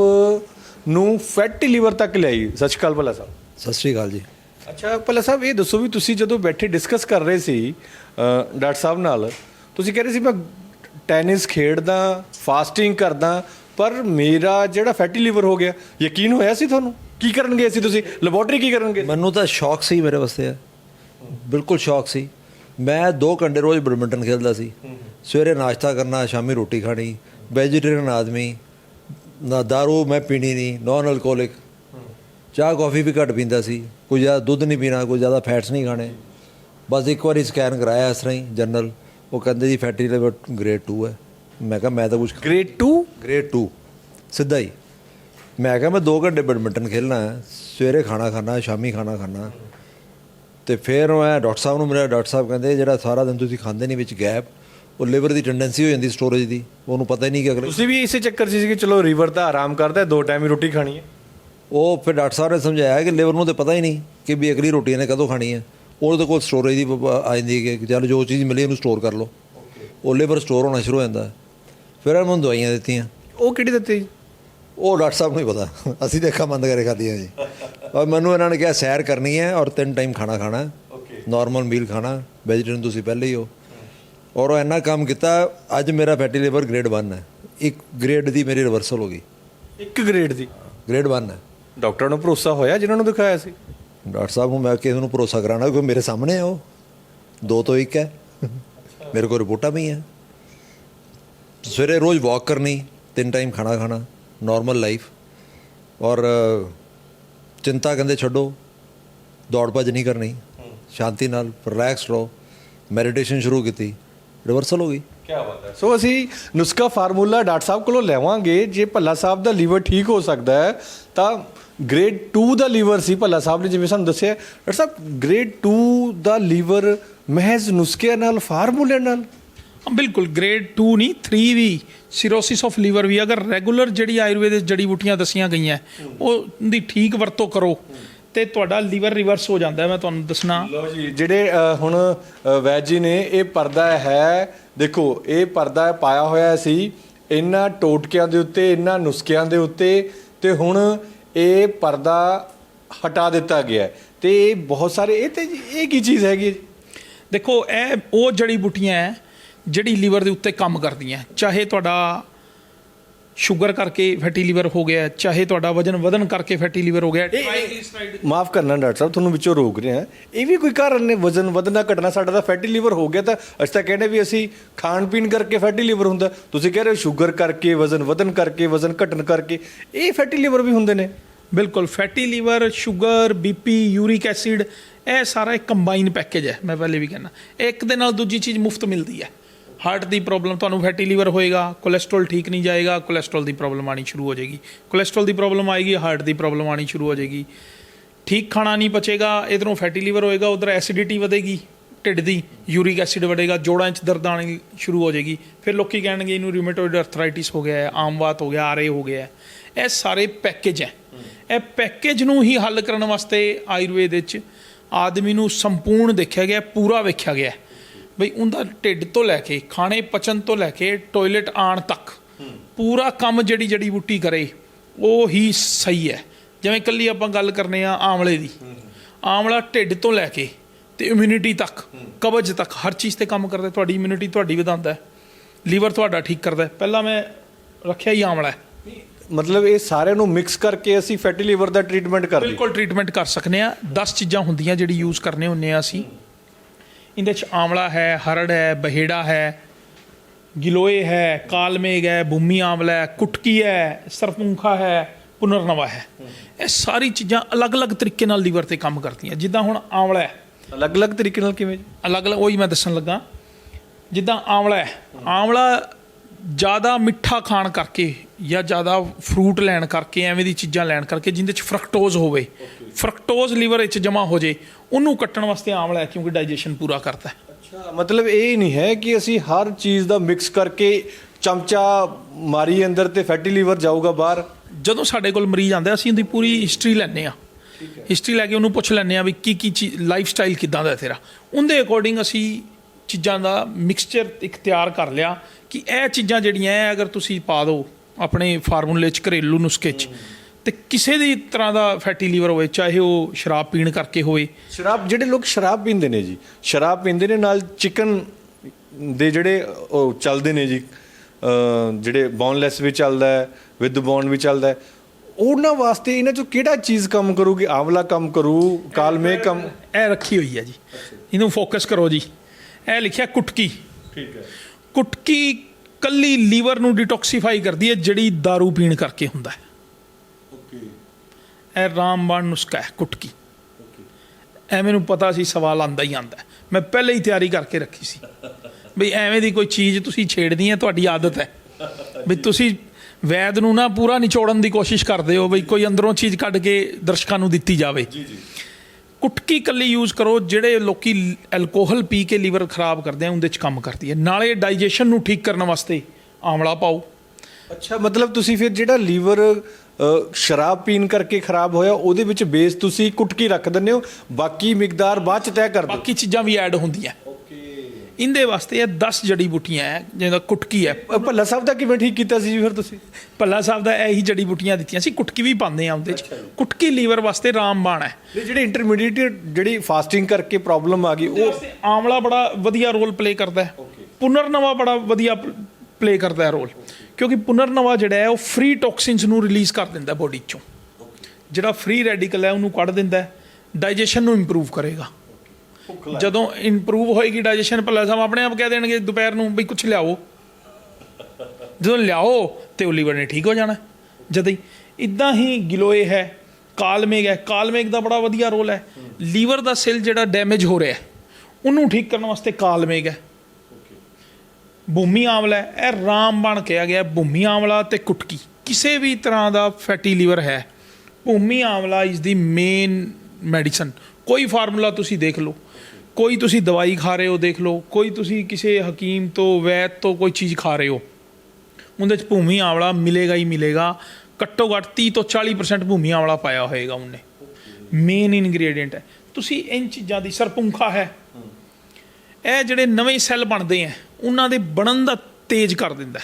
ਨੂੰ ਫੈਟੀ ਲੀਵਰ ਤੱਕ ਲਿਆਈ। ਸਤਿ ਸ਼੍ਰੀ ਅਕਾਲ ਭੱਲਾ ਸਾਹਿਬ। ਸਤਿ ਸ਼੍ਰੀ ਅਕਾਲ ਜੀ। ਅੱਛਾ ਭੱਲਾ ਸਾਹਿਬ ਇਹ ਦੱਸੋ ਵੀ ਤੁਸੀਂ ਜਦੋਂ ਬੈਠੇ ਡਿਸਕਸ ਕਰ ਰਹੇ ਸੀ ਡਾਕਟਰ ਸਾਹਿਬ ਨਾਲ ਤੁਸੀਂ ਕਹਿ ਰਹੇ ਸੀ ਮੈਂ ਟੈਨਿਸ ਖੇਡਦਾ ਫਾਸਟਿੰਗ ਕਰਦਾ ਪਰ ਮੇਰਾ ਜਿਹੜਾ ਫੈਟੀ ਲੀਵਰ ਹੋ ਗਿਆ ਯਕੀਨ ਹੋਇਆ ਸੀ ਤੁਹਾਨੂੰ? ਕੀ ਕਰਨਗੇ ਅਸੀਂ ਤੁਸੀਂ? ਲੈਬੋਰਟਰੀ ਕੀ ਕਰਨਗੇ? ਮੈਨੂੰ ਤਾਂ ਸ਼ੌਕ ਸੀ ਮੇਰੇ ਵਾਸਤੇ। ਬਿਲਕੁਲ ਸ਼ੌਕ ਸੀ। ਮੈਂ 2 ਘੰਟੇ ਰੋਜ਼ ਬੈਡਮਿੰਟਨ ਖੇਡਦਾ ਸੀ। ਸਵੇਰੇ ਨਾਸ਼ਤਾ ਕਰਨਾ ਸ਼ਾਮੀ ਰੋਟੀ ਖਾਣੀ ਵੈਜੀਟੇਰੀਅਨ ਆਦਮੀ ਨਾ दारू ਮੈਂ ਪੀਣੀ ਨਹੀਂ ਨਾਨ ਅਲਕੋਹਲਿਕ ਚਾਹ ਕਾਫੀ ਵੀ ਘੱਟ ਪੀਂਦਾ ਸੀ। ਕੋਈ ਜ਼ਿਆਦਾ ਦੁੱਧ ਨਹੀਂ ਪੀਣਾ ਕੋਈ ਜ਼ਿਆਦਾ ਫੈਟਸ ਨਹੀਂ ਖਾਣੇ। ਬਸ ਇੱਕ ਵਾਰੀ ਸਕੈਨ ਕਰਾਇਆ ਇਸ ਤਰ੍ਹਾਂ ਹੀ ਜਨਰਲ ਉਹ ਕਹਿੰਦੇ ਜੀ ਫੈਟੀ ਲਿਵਰ ਗ੍ਰੇਡ 2 ਹੈ। ਮੈਂ ਕਿਹਾ ਮੈਂ ਤਾਂ ਕੁਝ ਗ੍ਰੇਡ 2 ਗ੍ਰੇਡ 2 ਸਿੱਧਾ ਹੀ। ਮੈਂ ਕਿਹਾ ਮੈਂ 2 ਘੰਟੇ ਬੈਡਮਿੰਟਨ ਖੇਲਣਾ ਹੈ। ਸਵੇਰੇ ਖਾਣਾ ਖਾਣਾ ਸ਼ਾਮੀ ਖਾਣਾ ਖਾਣਾ। ਤੇ ਫਿਰ ਮੈਂ ਡਾਕਟਰ ਸਾਹਿਬ ਨੂੰ ਮਿਲਿਆ ਡਾਕਟਰ ਸਾਹਿਬ ਕਹਿੰਦੇ ਜਿਹੜਾ ਸਾਰਾ ਦਿਨ ਤੁਸੀਂ ਖਾਂਦੇ ਨਹੀਂ ਵਿੱਚ ਗੈਪ ਉਹ ਲਿਵਰ ਦੀ ਟੈਂਡੈਂਸੀ ਹੋ ਜਾਂਦੀ ਸਟੋਰੇਜ ਦੀ ਉਹਨੂੰ ਪਤਾ ਹੀ ਨਹੀਂ ਕਿ ਅਗਲੇ ਤੁਸੀਂ ਵੀ ਇਸੇ ਚੱਕਰ 'ਚ ਸੀ ਕਿ ਚਲੋ ਰੀਵਰ ਤਾਂ ਆਰਾਮ ਕਰਦਾ ਦੋ ਟਾਈਮ ਹੀ ਰੋਟੀ ਖਾਣੀ ਹੈ। ਉਹ ਫਿਰ ਡਾਕਟਰ ਸਾਹਿਬ ਨੇ ਸਮਝਾਇਆ ਕਿ ਲਿਵਰ ਨੂੰ ਤਾਂ ਪਤਾ ਹੀ ਨਹੀਂ ਕਿ ਵੀ ਅਗਲੀ ਰੋਟੀ ਇਹਨੇ ਕਦੋਂ ਖਾਣੀ ਹੈ। ਉਹਦੇ ਕੋਲ ਸਟੋਰੇਜ ਦੀ ਆ ਜਾਂਦੀ ਹੈ ਕਿ ਚੱਲ ਜੋ ਚੀਜ਼ ਮਿਲੀ ਉਹਨੂੰ ਸਟੋਰ ਕਰ ਲਓ। ਉਹ ਲਿਵਰ ਸਟੋਰ ਹੋਣਾ ਸ਼ੁਰੂ ਹੋ ਜਾਂਦਾ। ਫਿਰ ਇਹਨਾਂ ਨੂੰ ਦਵਾਈਆਂ ਦਿੱਤੀਆਂ। ਉਹ ਕਿਹੜੀ ਦਿੱਤੀ? ਉਹ ਡਾਕਟਰ ਸਾਹਿਬ ਨੂੰ ਹੀ ਪਤਾ। ਅਸੀਂ ਦੇਖਾ ਬੰਦ ਕਰੇ ਖਾਧੀਆਂ ਜੀ। ਔਰ ਮੈਨੂੰ ਇਹਨਾਂ ਨੇ ਕਿਹਾ ਸੈਰ ਕਰਨੀ ਹੈ ਔਰ ਤਿੰਨ ਟਾਈਮ ਖਾਣਾ ਖਾਣਾ ਹੈ। ਨਾਰਮਲ ਮੀਲ ਖਾਣਾ ਵੈਜੀਟੇਰੀਅਨ ਤੁਸੀਂ ਪਹਿਲੇ ਹੀ ਹੋ। ਔਰ ਉਹ ਇੰਨਾ ਕੰਮ ਕੀਤਾ ਅੱਜ ਮੇਰਾ ਫੈਟੀ ਲਿਵਰ ਗ੍ਰੇਡ 1 ਹੈ। ਇੱਕ ਗ੍ਰੇਡ ਦੀ ਮੇਰੀ ਰਿਵਰਸਲ ਹੋ ਗਈ। ਇੱਕ ਗ੍ਰੇਡ ਦੀ? ਗ੍ਰੇਡ 1 ਹੈ। ਡਾਕਟਰ ਨੂੰ ਭਰੋਸਾ ਹੋਇਆ ਜਿਨ੍ਹਾਂ ਨੂੰ ਦਿਖਾਇਆ ਸੀ? ਡਾਕਟਰ ਸਾਹਿਬ ਨੂੰ ਮੈਂ ਕਿਸੇ ਨੂੰ ਭਰੋਸਾ ਕਰਾਣਾ ਕਿਉਂਕਿ ਮੇਰੇ ਸਾਹਮਣੇ ਹੈ ਉਹ। ਦੋ ਤੋਂ ਇੱਕ ਹੈ। ਮੇਰੇ ਕੋਲ ਰਿਪੋਰਟਾਂ ਵੀ ਹੈ ਸਵੇਰੇ ਰੋਜ਼ ਵਾਕ ਕਰਨੀ ਤਿੰਨ ਟਾਈਮ ਖਾਣਾ ਖਾਣਾ ਨਾਰਮਲ ਲਾਈਫ ਔਰ ਚਿੰਤਾ ਕਹਿੰਦੇ ਛੱਡੋ ਦੌੜ ਭੱਜ ਨਹੀਂ ਕਰਨੀ। ਸ਼ਾਂਤੀ ਨਾਲ ਰਿਲੈਕਸ ਰਹੋ। ਮੈਡੀਟੇਸ਼ਨ ਸ਼ੁਰੂ ਕੀਤੀ। ਰਿਵਰਸਲ ਹੋ ਗਈ। ਕੀ ਬਾਤ ਹੈ। ਸੋ ਅਸੀਂ ਨੁਸਖਾ ਫਾਰਮੂਲਾ ਡਾਕਟਰ ਸਾਹਿਬ ਕੋਲੋਂ ਲੈਵਾਂਗੇ ਜੇ ਭੱਲਾ ਸਾਹਿਬ ਦਾ ਲੀਵਰ ਠੀਕ ਹੋ ਸਕਦਾ ਹੈ ਤਾਂ ਗ੍ਰੇਡ 2 ਦਾ ਲੀਵਰ ਸੀ ਭੱਲਾ ਸਾਹਿਬ ਨੇ ਜਿਵੇਂ ਸਾਨੂੰ ਦੱਸਿਆ। ਡਾਕਟਰ ਸਾਹਿਬ ਗ੍ਰੇਡ 2 ਦਾ ਲੀਵਰ ਮਹਿਜ਼ ਨੁਸਖੇ ਨਾਲ ਫਾਰਮੂਲੇ ਨਾਲ? ਬਿਲਕੁਲ ਗ੍ਰੇਡ 2 ਨਹੀਂ 3 ਵੀ ਸਿਰੋਸਿਸ ਆਫ ਲੀਵਰ ਵੀ ਅਗਰ ਰੈਗੂਲਰ ਜਿਹੜੀ ਆਯੁਰਵੇਦਿਕ ਜੜੀ ਬੂਟੀਆਂ ਦਸੀਆਂ ਗਈਆਂ ਉਹ ਦੀ ਠੀਕ ਵਰਤੋਂ ਕਰੋ ਤੇ ਤੁਹਾਡਾ ਲੀਵਰ ਰਿਵਰਸ ਹੋ ਜਾਂਦਾ ਮੈਂ ਤੁਹਾਨੂੰ ਦੱਸਣਾ ਲਓ ਜੀ ਜਿਹੜੇ ਹੁਣ ਅ, ਵੈਦ ਜੀ ਨੇ ਇਹ ਪਰਦਾ ਹੈ ਦੇਖੋ ਇਹ ਪਰਦਾ ਪਾਇਆ ਹੋਇਆ ਸੀ ਇਹਨਾਂ ਟੋਟਕਿਆਂ ਦੇ ਉੱਤੇ ਇਹਨਾਂ ਨੁਸਖਿਆਂ ਦੇ ਉੱਤੇ ਤੇ ਹੁਣ ਇਹ ਪਰਦਾ ਹਟਾ ਦਿੱਤਾ ਗਿਆ। ਤੇ ਇਹ ਬਹੁਤ ਸਾਰੇ ਇਹ ਤੇ ਇਹ ਕੀ ਚੀਜ਼ ਹੈਗੀ? ਦੇਖੋ ਇਹ ਉਹ ਜੜੀ ਬੂਟੀਆਂ ਹੈ ਜਿਹੜੀ ਲੀਵਰ ਦੇ ਉੱਤੇ ਕੰਮ ਕਰਦੀਆਂ। ਚਾਹੇ ਤੁਹਾਡਾ ਸ਼ੂਗਰ ਕਰਕੇ ਫੈਟੀ ਲੀਵਰ ਹੋ ਗਿਆ ਚਾਹੇ ਤੁਹਾਡਾ ਵਜਨ ਵਧਣ ਕਰਕੇ ਫੈਟੀ ਲੀਵਰ ਹੋ ਗਿਆ। ਮਾਫ ਕਰਨਾ ਡਾਕਟਰ ਸਾਹਿਬ ਤੁਹਾਨੂੰ ਵਿੱਚੋਂ ਰੋਕ ਰਿਹਾ ਇਹ ਵੀ ਕੋਈ ਕਾਰਨ ਨੇ ਵਜ਼ਨ ਵਧਣਾ ਘਟਣਾ ਸਾਡਾ ਤਾਂ ਫੈਟੀ ਲੀਵਰ ਹੋ ਗਿਆ ਤਾਂ ਅਸੀਂ ਤਾਂ ਕਹਿੰਦੇ ਵੀ ਅਸੀਂ ਖਾਣ ਪੀਣ ਕਰਕੇ ਫੈਟੀ ਲੀਵਰ ਹੁੰਦਾ। ਤੁਸੀਂ ਕਹਿ ਰਹੇ ਹੋ ਸ਼ੂਗਰ ਕਰਕੇ ਵਜ਼ਨ ਵਧਣ ਕਰਕੇ ਵਜ਼ਨ ਘਟਣ ਕਰਕੇ ਇਹ ਫੈਟੀ ਲੀਵਰ ਵੀ ਹੁੰਦੇ ਨੇ। ਬਿਲਕੁਲ fatty liver sugar BP uric acid ਇਹ ਸਾਰਾ ਇੱਕ ਕੰਬਾਈਨ ਪੈਕੇਜ ਹੈ ਮੈਂ ਪਹਿਲੇ ਵੀ ਕਹਿੰਦਾ ਇੱਕ ਦੇ ਨਾਲ ਦੂਜੀ ਚੀਜ਼ ਮੁਫਤ ਮਿਲਦੀ ਹੈ। ਹਾਰਟ ਦੀ ਪ੍ਰੋਬਲਮ ਤੁਹਾਨੂੰ ਫੈਟੀ ਲੀਵਰ ਹੋਏਗਾ ਕੋਲੇਸਟ੍ਰੋਲ ਠੀਕ ਨਹੀਂ ਜਾਏਗਾ ਕੋਲੇਸਟ੍ਰੋਲ ਦੀ ਪ੍ਰੋਬਲਮ ਆਣੀ ਸ਼ੁਰੂ ਹੋ ਜਾਏਗੀ। ਕੋਲੇਸਟ੍ਰੋਲ ਦੀ ਪ੍ਰੋਬਲਮ ਆਏਗੀ ਹਾਰਟ ਦੀ ਪ੍ਰੋਬਲਮ ਆਣੀ ਸ਼ੁਰੂ ਹੋ ਜਾਏਗੀ। ਠੀਕ ਖਾਣਾ ਨਹੀਂ ਪਚੇਗਾ, ਇਧਰੋਂ ਫੈਟੀ ਲੀਵਰ ਹੋਏਗਾ, ਉਧਰ ਐਸਿਡਿਟੀ ਵਧੇਗੀ, ਢਿੱਡ ਦੀ ਯੂਰਿਕ ਐਸਿਡ ਵਧੇਗਾ, ਜੋੜਾਂ 'ਚ ਦਰਦ ਆਣੀ ਸ਼ੁਰੂ ਹੋ ਜਾਏਗੀ। ਫਿਰ ਲੋਕੀ ਕਹਿਣਗੇ ਇਹਨੂੰ ਰਿਊਮੇਟੋਇਡ ਅਰਥਰਾਈਟਿਸ ਹੋ ਗਿਆ ਹੈ ਆਮਵਾਤ ਹੋ ਗਿਆ ਆਰਏ ਹੋ ਗਿਆ ਹੈ। ਇਹ ਸਾਰੇ ਪੈਕੇਜ ਹੈ। ਇਹ ਪੈਕੇਜ ਨੂੰ ਹੀ ਹੱਲ ਕਰਨ ਵਾਸਤੇ ਆਯੁਰਵੇਦ ਵਿੱਚ ਆਦਮੀ ਨੂੰ ਸੰਪੂਰਨ ਦੇਖਿਆ ਗਿਆ ਪੂਰਾ ਵੇਖਿਆ ਗਿਆ ਬਈ ਉਹਦਾ ਢਿੱਡ ਤੋਂ ਲੈ ਕੇ ਖਾਣੇ ਪਚਣ ਤੋਂ ਲੈ ਕੇ ਟਾਇਲਟ ਆਣ ਤੱਕ ਪੂਰਾ ਕੰਮ ਜਿਹੜੀ ਜੜੀ ਬੂਟੀ ਕਰੇ ਉਹ ਹੀ ਸਹੀ ਹੈ। ਜਿਵੇਂ ਕੱਲੀ ਆਪਾਂ ਗੱਲ ਕਰਨੇ ਆ ਆਮਲੇ ਦੀ। ਆਮਲਾ ਢਿੱਡ ਤੋਂ ਲੈ ਕੇ ਤੇ ਇਮਿਊਨਿਟੀ ਤੱਕ ਕਬਜ਼ ਤੱਕ ਹਰ ਚੀਜ਼ ਤੇ ਕੰਮ ਕਰਦਾ ਤੁਹਾਡੀ ਇਮਿਊਨਿਟੀ ਤੁਹਾਡੀ ਵਧਾਉਂਦਾ ਹੈ। ਲੀਵਰ ਤੁਹਾਡਾ ਠੀਕ ਕਰਦਾ ਹੈ। ਪਹਿਲਾਂ ਮੈਂ ਰੱਖਿਆ ਹੀ ਆਮਲਾ ਮਤਲਬ ਇਹ ਸਾਰਿਆਂ ਨੂੰ ਮਿਕਸ ਕਰਕੇ ਅਸੀਂ ਫੈਟੀ ਲੀਵਰ ਦਾ ਟ੍ਰੀਟਮੈਂਟ ਕਰ ਲਈ ਬਿਲਕੁਲ ਟ੍ਰੀਟਮੈਂਟ ਕਰ ਸਕਨੇ ਆ। 10 ਚੀਜ਼ਾਂ ਹੁੰਦੀਆਂ ਜਿਹੜੀ ਯੂਜ਼ ਕਰਨੇ ਹੁੰਨੇ ਆ ਅਸੀਂ। ਇਹਦੇ ਚ ਆਮਲਾ ਹੈ ਹਰੜ ਹੈ ਬਹੇੜਾ ਹੈ ਗਿਲੋਏ ਹੈ ਕਾਲਮੇਗ ਹੈ ਭੂਮੀ ਆਮਲਾ ਹੈ ਕੁਟਕੀ ਹੈ ਸਰਪੁੰਖਾ ਹੈ ਪੁਨਰਨਵਾ ਹੈ। ਇਹ ਸਾਰੀ ਚੀਜ਼ਾਂ ਅਲੱਗ-ਅਲੱਗ ਤਰੀਕੇ ਨਾਲ ਲੀਵਰ ਤੇ ਕੰਮ ਕਰਦੀਆਂ। ਜਿੱਦਾਂ ਹੁਣ ਆਮਲਾ ਹੈ। ਅਲੱਗ-ਅਲੱਗ ਤਰੀਕੇ ਨਾਲ ਕਿਵੇਂ? ਅਲੱਗ-ਅਲੱਗ ਉਹੀ ਮੈਂ ਦੱਸਣ ਲੱਗਾ। ਜਿੱਦਾਂ ਆਮਲਾ ਹੈ। ਆਮਲਾ ਜ਼ਿਆਦਾ ਮਿੱਠਾ ਖਾਣ ਕਰਕੇ ਜਾਂ ਜ਼ਿਆਦਾ ਫਰੂਟ ਲੈਣ ਕਰਕੇ ਐਵੇਂ ਦੀ ਚੀਜ਼ਾਂ ਲੈਣ ਕਰਕੇ ਜਿੰਦੇ ਚ ਫਰਕਟੋਜ਼ ਹੋਵੇ। ਫਰਕਟੋਜ਼ ਲੀਵਰ ਵਿੱਚ ਜਮਾ ਹੋ ਜੇ। ਉਹਨੂੰ ਕੱਟਣ ਵਾਸਤੇ ਆਮਲਾ ਹੈ ਕਿਉਂਕਿ ਡਾਈਜੈਸ਼ਨ ਪੂਰਾ ਕਰਦਾ ਹੈ। ਅੱਛਾ ਮਤਲਬ ਇਹ ਨਹੀਂ ਹੈ ਕਿ ਅਸੀਂ ਹਰ ਚੀਜ਼ ਦਾ ਮਿਕਸ ਕਰਕੇ ਚਮਚਾ ਮਾਰੀ ਅੰਦਰ ਤੇ ਫੈਟੀ ਲੀਵਰ ਜਾਊਗਾ ਬਾਹਰ? ਜਦੋਂ ਸਾਡੇ ਕੋਲ ਮਰੀਜ਼ ਆਉਂਦਾ ਅਸੀਂ ਉਹਦੀ ਪੂਰੀ ਹਿਸਟਰੀ ਲੈਂਦੇ ਆ ਹਿਸਟਰੀ ਲੈ ਕੇ ਉਹਨੂੰ ਪੁੱਛ ਲੈਂਦੇ ਆ ਵੀ ਕੀ ਕੀ ਚੀਜ਼ ਲਾਈਫ ਸਟਾਈਲ ਕਿਦਾਂ ਦਾ ਤੇਰਾ। ਉਹਦੇ ਅਕੋਰਡਿੰਗ ਅਸੀਂ ਚੀਜ਼ਾਂ ਦਾ ਮਿਕਸਚਰ ਇੱਕ ਤਿਆਰ ਕਰ ਲਿਆ ਕਿ ਇਹ ਚੀਜ਼ਾਂ ਜਿਹੜੀਆਂ ਹੈ ਅਗਰ ਤੁਸੀਂ ਪਾ ਦਿਓ ਆਪਣੇ ਫਾਰਮੂਲੇ 'ਚ ਘਰੇਲੂ ਨੁਸਖੇ 'ਚ ਤੇ ਕਿਸੇ ਦੀ ਤਰ੍ਹਾਂ ਦਾ ਫੈਟੀ ਲੀਵਰ ਹੋਵੇ ਚਾਹੇ ਉਹ ਸ਼ਰਾਬ ਪੀਣ ਕਰਕੇ ਹੋਵੇ। ਸ਼ਰਾਬ ਜਿਹੜੇ ਲੋਕ ਸ਼ਰਾਬ ਪੀਂਦੇ ਨੇ ਜੀ ਸ਼ਰਾਬ ਪੀਂਦੇ ਨੇ ਨਾਲ ਚਿਕਨ ਦੇ ਜਿਹੜੇ ਉਹ ਚੱਲਦੇ ਨੇ ਜੀ ਜਿਹੜੇ ਬੋਨਲੈਸ ਵੀ ਚੱਲਦਾ ਹੈ ਵਿਦ ਬੋਨ ਵੀ ਚੱਲਦਾ ਹੈ ਉਹਨਾਂ ਵਾਸਤੇ ਇਹਨਾਂ ਚੋਂ ਕਿਹੜਾ ਚੀਜ਼ ਕੰਮ ਕਰੂਗੀ ਆਮਲਾ ਕੰਮ ਕਰੂ ਕਾਲਮੇ ਕੰਮ? ਇਹ ਰੱਖੀ ਹੋਈ ਹੈ ਜੀ। ਇਹਨੂੰ ਫੋਕਸ ਕਰੋ ਜੀ। ਇਹ ਲਿਖਿਆ ਕੁਟਕੀ। ਠੀਕ ਹੈ। ਕੁਟਕੀ ਕੱਲੀ ਲੀਵਰ ਨੂੰ ਡਿਟੌਕਸੀਫਾਈ ਕਰਦੀ ਹੈ ਜਿਹੜੀ दारू ਪੀਣ ਕਰਕੇ ਹੁੰਦਾ ਹੈ। ਇਹ ਰਾਮਬਾਣ ਨੁਸਖਾ ਹੈ ਕੁਟਕੀ। ਐ ਮੈਨੂੰ ਪਤਾ ਸੀ ਸਵਾਲ ਆਂਦਾ ਹੀ ਆਂਦਾ ਮੈਂ ਪਹਿਲੇ ਹੀ ਤਿਆਰੀ ਕਰਕੇ ਰੱਖੀ ਸੀ। ਬਈ ਐਵੇਂ ਦੀ ਕੋਈ ਚੀਜ਼ ਤੁਸੀਂ ਛੇੜਨੀ ਹੈ ਤੁਹਾਡੀ ਆਦਤ ਹੈ। ਵੀ ਤੁਸੀਂ ਵੈਦ ਨੂੰ ਨਾ ਪੂਰਾ ਨਿਚੋੜਨ ਦੀ ਕੋਸ਼ਿਸ਼ ਕਰਦੇ ਹੋ ਬਈ ਕੋਈ ਅੰਦਰੋਂ ਚੀਜ਼ ਕੱਢ ਕੇ ਦਰਸ਼ਕਾਂ ਨੂੰ ਦਿੱਤੀ ਜਾਵੇ। ਜੀ ਜੀ। ਕੁਟਕੀ ਕੱਲੀ ਯੂਜ਼ ਕਰੋ ਜਿਹੜੇ ਲੋਕੀ ਐਲਕੋਹਲ ਪੀ ਕੇ ਲੀਵਰ ਖਰਾਬ ਕਰਦੇ ਆ ਉਹਦੇ ਚ ਕੰਮ ਕਰਦੀ ਹੈ। ਨਾਲੇ ਡਾਈਜੈਸ਼ਨ ਨੂੰ ਠੀਕ ਕਰਨ ਵਾਸਤੇ ਆਮਲਾ ਪਾਓ। ਅੱਛਾ ਮਤਲਬ ਤੁਸੀਂ ਫਿਰ ਜਿਹੜਾ ਲੀਵਰ ਸ਼ਰਾਬ ਪੀਣ ਕਰਕੇ ਖਰਾਬ ਹੋਇਆ ਉਹਦੇ ਵਿੱਚ ਬੇਸ ਤੁਸੀਂ ਕੁਟਕੀ ਰੱਖ ਦਿੰਦੇ ਹੋ ਬਾਕੀ ਮਿਕਦਾਰ ਬਾਅਦ ਚ ਤੈਅ ਕਰ ਦਿਓ। ਬਾਕੀ ਚੀਜ਼ਾਂ ਵੀ ਐਡ ਹੁੰਦੀਆਂ। ਓਕੇ ਇਹਦੇ ਵਾਸਤੇ ਇਹ 10 ਜੜੀ ਬੂਟੀਆਂ ਹੈ ਜਿਵੇਂ ਕੁਟਕੀ ਹੈ। ਭੱਲਾ ਸਾਹਿਬ ਦਾ ਕਿਵੇਂ ਠੀਕ ਕੀਤਾ ਸੀ ਜੀ ਫਿਰ ਤੁਸੀਂ? ਭੱਲਾ ਸਾਹਿਬ ਦਾ ਇਹੀ ਜੜੀ ਬੂਟੀਆਂ ਦਿੱਤੀਆਂ ਸੀ ਕੁਟਕੀ ਵੀ ਪਾਉਂਦੇ ਆ ਉਹਦੇ ਚ। ਕੁਟਕੀ ਲੀਵਰ ਵਾਸਤੇ ਰਾਮਬਾਣ ਹੈ। ਜਿਹੜੇ ਇੰਟਰਮੀਡੀਏਟ ਜਿਹੜੀ ਫਾਸਟਿੰਗ ਕਰਕੇ ਪ੍ਰੋਬਲਮ ਆ ਗਈ ਉਹ ਆਮਲਾ ਬੜਾ ਵਧੀਆ ਰੋਲ ਪਲੇ ਕਰਦਾ ਹੈ। ਪੁਨਰਨਵਾ ਬੜਾ ਵਧੀਆ ਪਲੇ ਕਰਦਾ ਹੈ ਰੋਲ ਕਿਉਂਕਿ ਪੁਨਰਨਵਾ ਜਿਹੜਾ ਹੈ ਉਹ ਫ੍ਰੀ ਟੌਕਸਿਨਸ ਨੂੰ ਰਿਲੀਜ਼ ਕਰ ਦਿੰਦਾ ਬੋਡੀ ਚੋਂ। ਜਿਹੜਾ ਫ੍ਰੀ ਰੈਡੀਕਲ ਹੈ ਉਹਨੂੰ ਕੱਢ ਦਿੰਦਾ ਡਾਈਜੈਸ਼ਨ ਨੂੰ ਇੰਪਰੂਵ ਕਰੇਗਾ। ਜਦੋਂ ਇੰਪਰੂਵ ਹੋਏਗੀ ਡਾਈਜੈਸ਼ਨ ਭੱਲਾ ਸਾਹਿਬ ਆਪਣੇ ਆਪ ਕਹਿ ਦੇਣਗੇ ਦੁਪਹਿਰ ਨੂੰ ਵੀ ਕੁਝ ਲਿਆਓ। ਜਦੋਂ ਲਿਆਓ ਤੇ ਉਹ ਲੀਵਰ ਨੇ ਠੀਕ ਹੋ ਜਾਣਾ। ਜਦ ਇਦਾਂ ਹੀ ਗਿਲੋਏ ਹੈ ਕਾਲਮੇਗ ਹੈ। ਕਾਲਮੇਗ ਦਾ ਬੜਾ ਵਧੀਆ ਰੋਲ ਹੈ। ਲੀਵਰ ਦਾ ਸੈੱਲ ਜਿਹੜਾ ਡੈਮੇਜ ਹੋ ਰਿਹਾ ਉਹਨੂੰ ਠੀਕ ਕਰਨ ਵਾਸਤੇ ਕਾਲਮੇਗ ਹੈ। ਭੂਮੀ ਆਮਲਾ ਇਹ ਰਾਮਬਣ ਕਿਹਾ ਗਿਆ ਭੂਮੀ ਆਮਲਾ ਤੇ ਕੁਟਕੀ। ਕਿਸੇ ਵੀ ਤਰ੍ਹਾਂ ਦਾ ਫੈਟੀ ਲੀਵਰ ਹੈ, bhumi amla is the main medicine ਕੋਈ ਫਾਰਮੂਲਾ ਤੁਸੀਂ ਦੇਖ ਲਓ, ਕੋਈ ਤੁਸੀਂ ਦਵਾਈ ਖਾ ਰਹੇ ਹੋ ਦੇਖ ਲਓ, ਕੋਈ ਤੁਸੀਂ ਕਿਸੇ ਹਕੀਮ ਤੋਂ, ਵੈਦ ਤੋਂ ਕੋਈ ਚੀਜ਼ ਖਾ ਰਹੇ ਹੋ। ਉਹਦੇ ਚ ਭੂਮੀ ਆਮਲਾ ਮਿਲੇਗਾ ਹੀ ਮਿਲੇਗਾ, ਘੱਟੋ ਘੱਟ 30 ਤੋਂ 40% ਭੂਮੀ ਆਮਲਾ ਪਾਇਆ ਹੋਏਗਾ ਉਹਨੇ। ਮੇਨ ਇਨਗਰੀਡੀਐਂਟ ਹੈ। ਤੁਸੀਂ ਇਨ ਚੀਜ਼ਾਂ ਦੀ ਸਰਪੁੰਖਾ ਹੈ। ਇਹ ਜਿਹੜੇ ਨਵੇਂ ਸੈੱਲ ਬਣਦੇ ਆ ਉਹਨਾਂ ਦੇ ਬਣਨ ਦਾ ਤੇਜ਼ ਕਰ ਦਿੰਦਾ।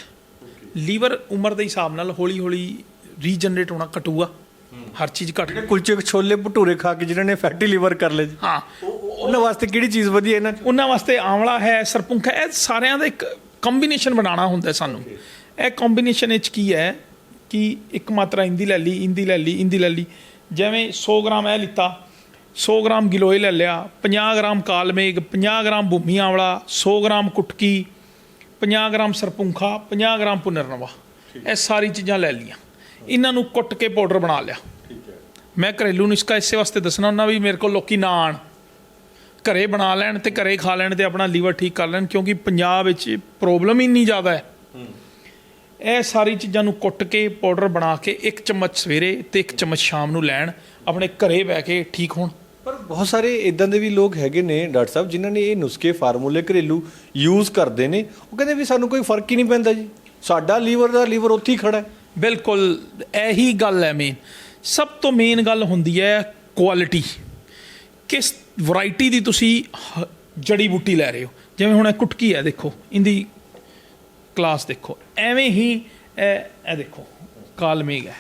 ਲੀਵਰ ਉਮਰ ਦੇ ਹਿਸਾਬ ਨਾਲ ਹੌਲੀ ਹੌਲੀ ਰੀਜਨਰੇਟ ਹੋਣਾ ਘਟੂਗਾ। ਹਰ ਚੀਜ਼ ਘਟ ਕੁਲਚੇ ਛੋਲੇ ਭਟੂਰੇ ਖਾ ਕੇ ਜਿਹਨਾਂ ਨੇ ਫੈਟੀ ਲੀਵਰ ਕਰ ਲਏ ਹਾਂ। ਉਹਨਾਂ ਵਾਸਤੇ ਕਿਹੜੀ ਚੀਜ਼ ਵਧੀਆ ਇਹਨਾਂ ਉਹਨਾਂ ਵਾਸਤੇ ਆਮਲਾ ਹੈ ਸਰਪੁੰਖ ਇਹ ਸਾਰਿਆਂ ਦਾ ਇੱਕ ਕੰਬੀਨੇਸ਼ਨ ਬਣਾਉਣਾ ਹੁੰਦਾ ਸਾਨੂੰ। ਇਹ ਕੰਬੀਨੇਸ਼ਨ ਵਿੱਚ ਕੀ ਹੈ ਕਿ ਇੱਕ ਮਾਤਰਾ ਇੰਦੀ ਲੈ ਲਈ ਇੰਦੀ ਲੈ ਲਈ ਇੰਦੀ ਲੈ ਲਈ। ਜਿਵੇਂ 100 ਗ੍ਰਾਮ ਇਹ ਲਿੱਤਾ 100 ਗ੍ਰਾਮ ਗਿਲੋਏ ਲੈ ਲਿਆ 50 ਗ੍ਰਾਮ ਕਾਲਮੇਗ 50 ਗ੍ਰਾਮ ਭੂਮੀ ਆਮਲਾ 100 ਗ੍ਰਾਮ ਕੁਟਕੀ 50 ਗ੍ਰਾਮ ਸਰਪੁੰਖਾ 50 ਗ੍ਰਾਮ ਪੁਨਰਨਵਾ। ਇਹ ਸਾਰੀ ਚੀਜ਼ਾਂ ਲੈ ਲਈਆਂ। ਇਹਨਾਂ ਨੂੰ ਕੁੱਟ ਕੇ ਪਾਊਡਰ ਬਣਾ ਲਿਆ। ਮੈਂ ਘਰੇਲੂ ਨੁਸਖਾ ਇਸੇ ਵਾਸਤੇ ਦੱਸਣਾ ਹੁੰਦਾ ਵੀ ਮੇਰੇ ਕੋਲ ਲੋਕੀ ਨਾ ਆਣ। ਘਰੇ ਬਣਾ ਲੈਣ ਤੇ ਘਰੇ ਖਾ ਲੈਣ ਤੇ ਆਪਣਾ ਲੀਵਰ ਠੀਕ ਕਰ ਲੈਣ ਕਿਉਂਕਿ ਪੰਜਾਬ ਵਿੱਚ ਪ੍ਰੋਬਲਮ ਇੰਨੀ ਜ਼ਿਆਦਾ ਹੈ। ਇਹ ਸਾਰੀ ਚੀਜ਼ਾਂ ਨੂੰ ਕੁੱਟ ਕੇ ਪਾਊਡਰ ਬਣਾ ਕੇ ਇੱਕ ਚਮਚ ਸਵੇਰੇ ਤੇ ਇੱਕ ਚਮਚ ਸ਼ਾਮ ਨੂੰ ਲੈਣ। ਆਪਣੇ ਘਰੇ ਬਹਿ ਕੇ ਠੀਕ ਹੋਣ। ਪਰ ਬਹੁਤ ਸਾਰੇ ਇਦਾਂ ਦੇ ਵੀ ਲੋਕ ਹੈਗੇ ਨੇ ਡਾਕਟਰ ਸਾਹਿਬ, ਜਿਨ੍ਹਾਂ ਨੇ ਇਹ ਨੁਸਖੇ ਫਾਰਮੂਲੇ ਘਰੇਲੂ ਯੂਜ਼ ਕਰਦੇ ਨੇ। ਉਹ ਕਹਿੰਦੇ ਵੀ ਸਾਨੂੰ ਕੋਈ ਫ਼ਰਕ ਹੀ ਨਹੀਂ ਪੈਂਦਾ ਜੀ। ਸਾਡਾ ਲੀਵਰ ਦਾ ਲੀਵਰ ਉੱਥੇ ਹੀ ਖੜਾ ਹੈ। ਬਿਲਕੁਲ, ਇਹੀ ਗੱਲ ਹੈ ਮੇਨ ਸਭ ਤੋਂ ਮੇਨ ਗੱਲ ਹੁੰਦੀ ਹੈ ਕੁਆਲਿਟੀ ਕਿਸ ਵੈਰਾਈਟੀ ਦੀ ਤੁਸੀਂ ਹ- ਜੜੀ ਬੂਟੀ ਲੈ ਰਹੇ ਹੋ? ਜਿਵੇਂ ਹੁਣ ਇਹ ਕੁਟਕੀ ਹੈ, ਦੇਖੋ, ਇਹਦੀ ਕਲਾਸ ਦੇਖੋ। ਐਵੇਂ ਹੀ ਇਹ ਇਹ ਦੇਖੋ ਕਾਲਮੇਗ ਹੈ।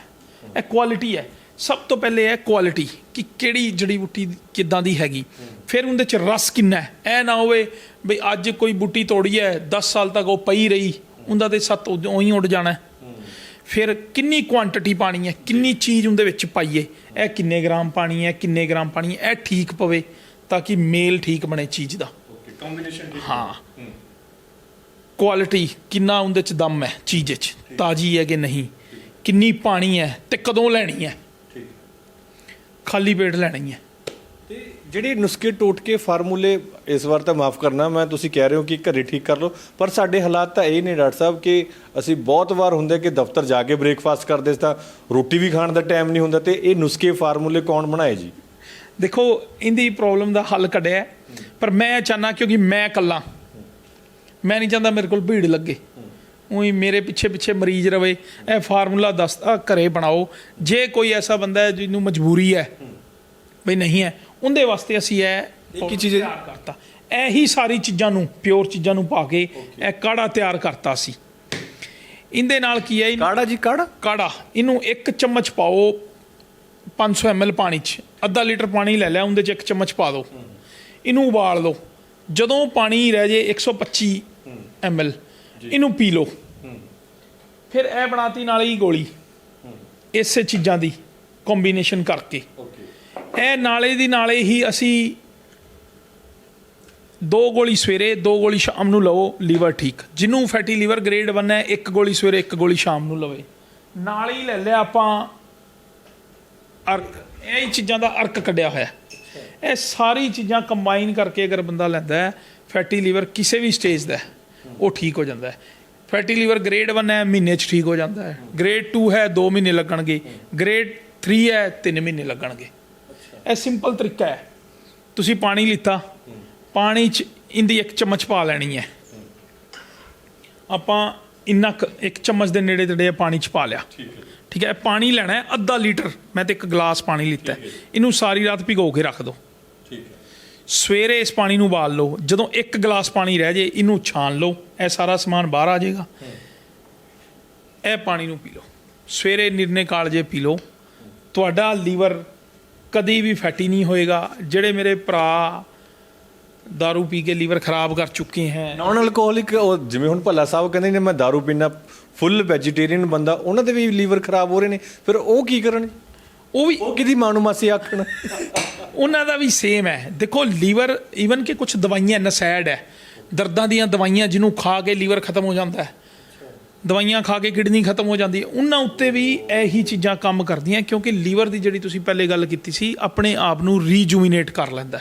ਇਹ ਕੁਆਲਿਟੀ ਹੈ। ਸਭ ਤੋਂ ਪਹਿਲੇ ਹੈ ਕੁਆਲਿਟੀ ਕਿ ਕਿਹੜੀ ਜੜੀ ਬੂਟੀ ਕਿੱਦਾਂ ਦੀ ਹੈਗੀ। ਫਿਰ ਉਹਦੇ ਚ ਰਸ ਕਿੰਨਾ ਹੈ। ਇਹ ਨਾ ਹੋਵੇ ਬਈ ਅੱਜ ਕੋਈ ਬੂਟੀ ਤੋੜੀ ਹੈ 10 ਸਾਲ ਤੱਕ ਉਹ ਪਈ ਰਹੀ ਉਹਦਾ ਤੇ ਸੱਤ ਉਦੋਂ ਹੀ ਉੱਡ ਜਾਣਾ। ਫਿਰ ਕਿੰਨੀ ਕੁਆਂਟੀਟੀ ਪਾਣੀ ਹੈ ਕਿੰਨੀ ਚੀਜ਼ ਉਹਦੇ ਵਿੱਚ ਪਾਈਏ ਇਹ ਕਿੰਨੇ ਗ੍ਰਾਮ ਪਾਣੀ ਹੈ ਕਿੰਨੇ ਗ੍ਰਾਮ ਪਾਣੀ ਹੈ ਇਹ ਠੀਕ ਪਵੇ ਤਾਂ ਕਿ ਮੇਲ ਠੀਕ ਬਣੇ ਚੀਜ਼ ਦਾ। ਓਕੇ ਕੰਬੀਨੇਸ਼ਨ ਹਾਂ। ਕੁਆਲਿਟੀ ਕਿੰਨਾ ਉਹਦੇ ਚ ਦਮ ਹੈ ਚੀਜ਼ 'ਚ ਤਾਜੀ ਹੈ ਕਿ ਨਹੀਂ ਕਿੰਨੀ ਪਾਣੀ ਹੈ ਤੇ ਕਦੋਂ ਲੈਣੀ ਹੈ। ਖਾਲੀ ਪੇਟ ਲੈਣੀ ਹੈ। ਤੇ ਜਿਹੜੇ ਨੁਸਖੇ ਟੋਟਕੇ ਫਾਰਮੂਲੇ ਇਸ ਵਾਰ ਤਾਂ ਮਾਫ ਕਰਨਾ ਮੈਂ ਤੁਸੀਂ ਕਹਿ ਰਹੇ ਹੋ ਕਿ ਘਰੇ ਠੀਕ ਕਰ ਲਓ ਪਰ ਸਾਡੇ ਹਾਲਾਤ ਤਾਂ ਇਹ ਨੇ ਡਾਕਟਰ ਸਾਹਿਬ ਕਿ ਅਸੀਂ ਬਹੁਤ ਵਾਰ ਹੁੰਦੇ ਕਿ ਦਫ਼ਤਰ ਜਾ ਕੇ ਬ੍ਰੇਕਫਾਸਟ ਕਰਦੇ ਸੀ ਤਾਂ ਰੋਟੀ ਵੀ ਖਾਣ ਦਾ ਟਾਈਮ ਨਹੀਂ ਹੁੰਦਾ ਤੇ ਇਹ ਨੁਸਖੇ ਫਾਰਮੂਲੇ ਕੌਣ ਬਣਾਏ ਜੀ? ਦੇਖੋ ਇਹਦੀ ਪ੍ਰੋਬਲਮ ਦਾ ਹੱਲ ਕੱਢਿਆ ਪਰ ਮੈਂ ਚਾਹਨਾ ਕਿਉਂਕਿ ਮੈਂ ਇਕੱਲਾ। ਮੈਂ ਨਹੀਂ ਚਾਹੁੰਦਾ ਮੇਰੇ ਕੋਲ ਭੀੜ ਲੱਗੇ। ਉਹੀ ਮੇਰੇ ਪਿੱਛੇ ਪਿੱਛੇ ਮਰੀਜ਼ ਰਵੇ ਇਹ ਫਾਰਮੂਲਾ ਦੱਸਦਾ ਘਰੇ ਬਣਾਓ। ਜੇ ਕੋਈ ਐਸਾ ਬੰਦਾ ਹੈ ਜਿਹਨੂੰ ਮਜਬੂਰੀ ਹੈ ਬਈ ਨਹੀਂ ਹੈ ਉਹਦੇ ਵਾਸਤੇ ਅਸੀਂ ਇਹ ਇਹ ਕੀ ਚੀਜ਼ ਕਰਤਾ। ਇਹੀ ਸਾਰੀ ਚੀਜ਼ਾਂ ਨੂੰ ਪਿਓਰ ਚੀਜ਼ਾਂ ਨੂੰ ਪਾ ਕੇ ਇਹ ਕਾੜਾ ਤਿਆਰ ਕਰਤਾ ਸੀ। ਇਹਦੇ ਨਾਲ ਕੀ ਹੈ ਕਾੜਾ ਜੀ ਕਾੜਾ? ਕਾੜਾ। ਇਹਨੂੰ ਇੱਕ ਚਮਚ ਪਾਓ 500 ml ਪਾਣੀ 'ਚ ਅੱਧਾ ਲੀਟਰ ਪਾਣੀ ਲੈ ਲਿਆ ਉਹਦੇ 'ਚ ਇੱਕ ਚਮਚ ਪਾ ਦਿਓ। ਇਹਨੂੰ ਉਬਾਲ ਲਓ ਜਦੋਂ ਪਾਣੀ ਰਹਿ ਜੇ 125 ml ਇਹਨੂੰ ਪੀ ਲਓ। ਫਿਰ ਇਹ ਬਣਾਤੀ ਨਾਲ ਹੀ ਗੋਲੀ। ਇਸੇ ਚੀਜ਼ਾਂ ਦੀ ਕੰਬੀਨੇਸ਼ਨ ਕਰਕੇ। ਇਹ ਨਾਲੇ ਦੀ ਨਾਲੇ ਹੀ ਅਸੀਂ ਦੋ ਗੋਲੀ ਸਵੇਰੇ ਦੋ ਗੋਲੀ ਸ਼ਾਮ ਨੂੰ ਲਵੋ ਲੀਵਰ ਠੀਕ। ਜਿਹਨੂੰ ਫੈਟੀ ਲੀਵਰ ਗ੍ਰੇਡ 1 ਹੈ ਇੱਕ ਗੋਲੀ ਸਵੇਰੇ ਇੱਕ ਗੋਲੀ ਸ਼ਾਮ ਨੂੰ ਲਵੇ। ਨਾਲ ਹੀ ਲੈ ਲਿਆ ਆਪਾਂ ਅਰਕ। ਇਹ ਚੀਜ਼ਾਂ ਦਾ ਅਰਕ ਕੱਢਿਆ ਹੋਇਆ। ਇਹ ਸਾਰੀ ਚੀਜ਼ਾਂ ਕੰਬਾਈਨ ਕਰਕੇ ਅਗਰ ਬੰਦਾ ਲੈਂਦਾ ਹੈ ਫੈਟੀ ਲੀਵਰ ਕਿਸੇ ਵੀ ਸਟੇਜ ਦਾ ਹੈ, ਉਹ ਠੀਕ ਹੋ ਜਾਂਦਾ ਹੈ। ਫੈਟੀ ਲੀਵਰ ਗ੍ਰੇਡ 1 ਹੈ ਮਹੀਨੇ 'ਚ ਠੀਕ ਹੋ ਜਾਂਦਾ ਹੈ। ਗ੍ਰੇਡ 2 ਹੈ 2 ਮਹੀਨੇ ਲੱਗਣਗੇ। ਗ੍ਰੇਡ 3 ਹੈ 3 ਮਹੀਨੇ ਲੱਗਣਗੇ। ਇਹ ਸਿੰਪਲ ਤਰੀਕਾ ਹੈ। ਤੁਸੀਂ ਪਾਣੀ ਲਿੱਤਾ। ਪਾਣੀ 'ਚ ਇੰਦੀ ਇੱਕ ਚਮਚ ਪਾ ਲੈਣੀ ਹੈ। ਆਪਾਂ ਇੰਨਾ ਇੱਕ ਚਮਚ ਦੇ ਨੇੜੇ ਤੇੜੇ ਪਾਣੀ 'ਚ ਪਾ ਲਿਆ। ਠੀਕ ਹੈ। ਪਾਣੀ ਲੈਣਾ ਹੈ ਅੱਧਾ ਲੀਟਰ। ਮੈਂ ਤੇ ਇੱਕ ਗਲਾਸ ਪਾਣੀ ਲਿੱਤਾ। ਇਹਨੂੰ ਸਾਰੀ ਰਾਤ ਭਿਗੋ ਕੇ ਰੱਖ ਦਿਓ ਠੀਕ ਹੈ। ਸਵੇਰੇ ਇਸ ਪਾਣੀ ਨੂੰ ਉਬਾਲ ਲਓ ਜਦੋਂ ਇੱਕ ਗਲਾਸ ਪਾਣੀ ਰਹਿ ਜੇ ਇਹਨੂੰ ਛਾਣ ਲਓ ਇਹ ਸਾਰਾ ਸਮਾਨ ਬਾਹਰ ਆ ਜਾਏਗਾ ਇਹ ਪਾਣੀ ਨੂੰ ਪੀ ਲਓ ਸਵੇਰੇ ਨਿਰਨੇ ਕਾਲਜੇ ਪੀ ਲਓ ਤੁਹਾਡਾ ਲੀਵਰ ਕਦੀ ਵੀ ਫੈਟੀ ਨਹੀਂ ਹੋਏਗਾ ਜਿਹੜੇ ਮੇਰੇ ਭਰਾ दारू ਪੀ ਕੇ ਲੀਵਰ ਖਰਾਬ ਕਰ ਚੁੱਕੇ ਹੈ ਨਾਨ ਅਲਕੋਹਲਿਕ ਉਹ ਜਿਵੇਂ ਹੁਣ ਭੱਲਾ ਸਾਹਿਬ ਕਹਿੰਦੇ ਨੇ ਮੈਂ दारू ਪੀਣਾ ਫੁੱਲ ਵੈਜੀਟੇਰੀਅਨ ਬੰਦਾ ਉਹਨਾਂ ਦੇ ਵੀ ਲੀਵਰ ਖਰਾਬ ਹੋ ਰਹੇ ਨੇ ਫਿਰ ਉਹ ਕੀ ਕਰਨ ਉਹ ਵੀ ਉਹ ਕਿਹਦੀ ਮਾਣੂ ਮਾਸੀ ਆਖਣ ਉਹਨਾਂ ਦਾ ਵੀ ਸੇਮ ਹੈ। ਦੇਖੋ, ਲੀਵਰ ਈਵਨ ਕਿ ਕੁਝ ਦਵਾਈਆਂ ਨਸੈਡ ਹੈ। ਦਰਦਾਂ ਦੀਆਂ ਦਵਾਈਆਂ ਜਿਹਨੂੰ ਖਾ ਕੇ ਲੀਵਰ ਖਤਮ ਹੋ ਜਾਂਦਾ ਹੈ। ਦਵਾਈਆਂ ਖਾ ਕੇ ਕਿਡਨੀ ਖਤਮ ਹੋ ਜਾਂਦੀ ਹੈ। ਉਹਨਾਂ ਉੱਤੇ ਵੀ ਇਹੀ ਚੀਜ਼ਾਂ ਕੰਮ ਕਰਦੀਆਂ, ਕਿਉਂਕਿ ਲੀਵਰ ਦੀ ਜਿਹੜੀ ਤੁਸੀਂ ਪਹਿਲੇ ਗੱਲ ਕੀਤੀ ਸੀ, ਆਪਣੇ ਆਪ ਨੂੰ ਰੀਜੂਵੀਨੇਟ ਕਰ ਲੈਂਦਾ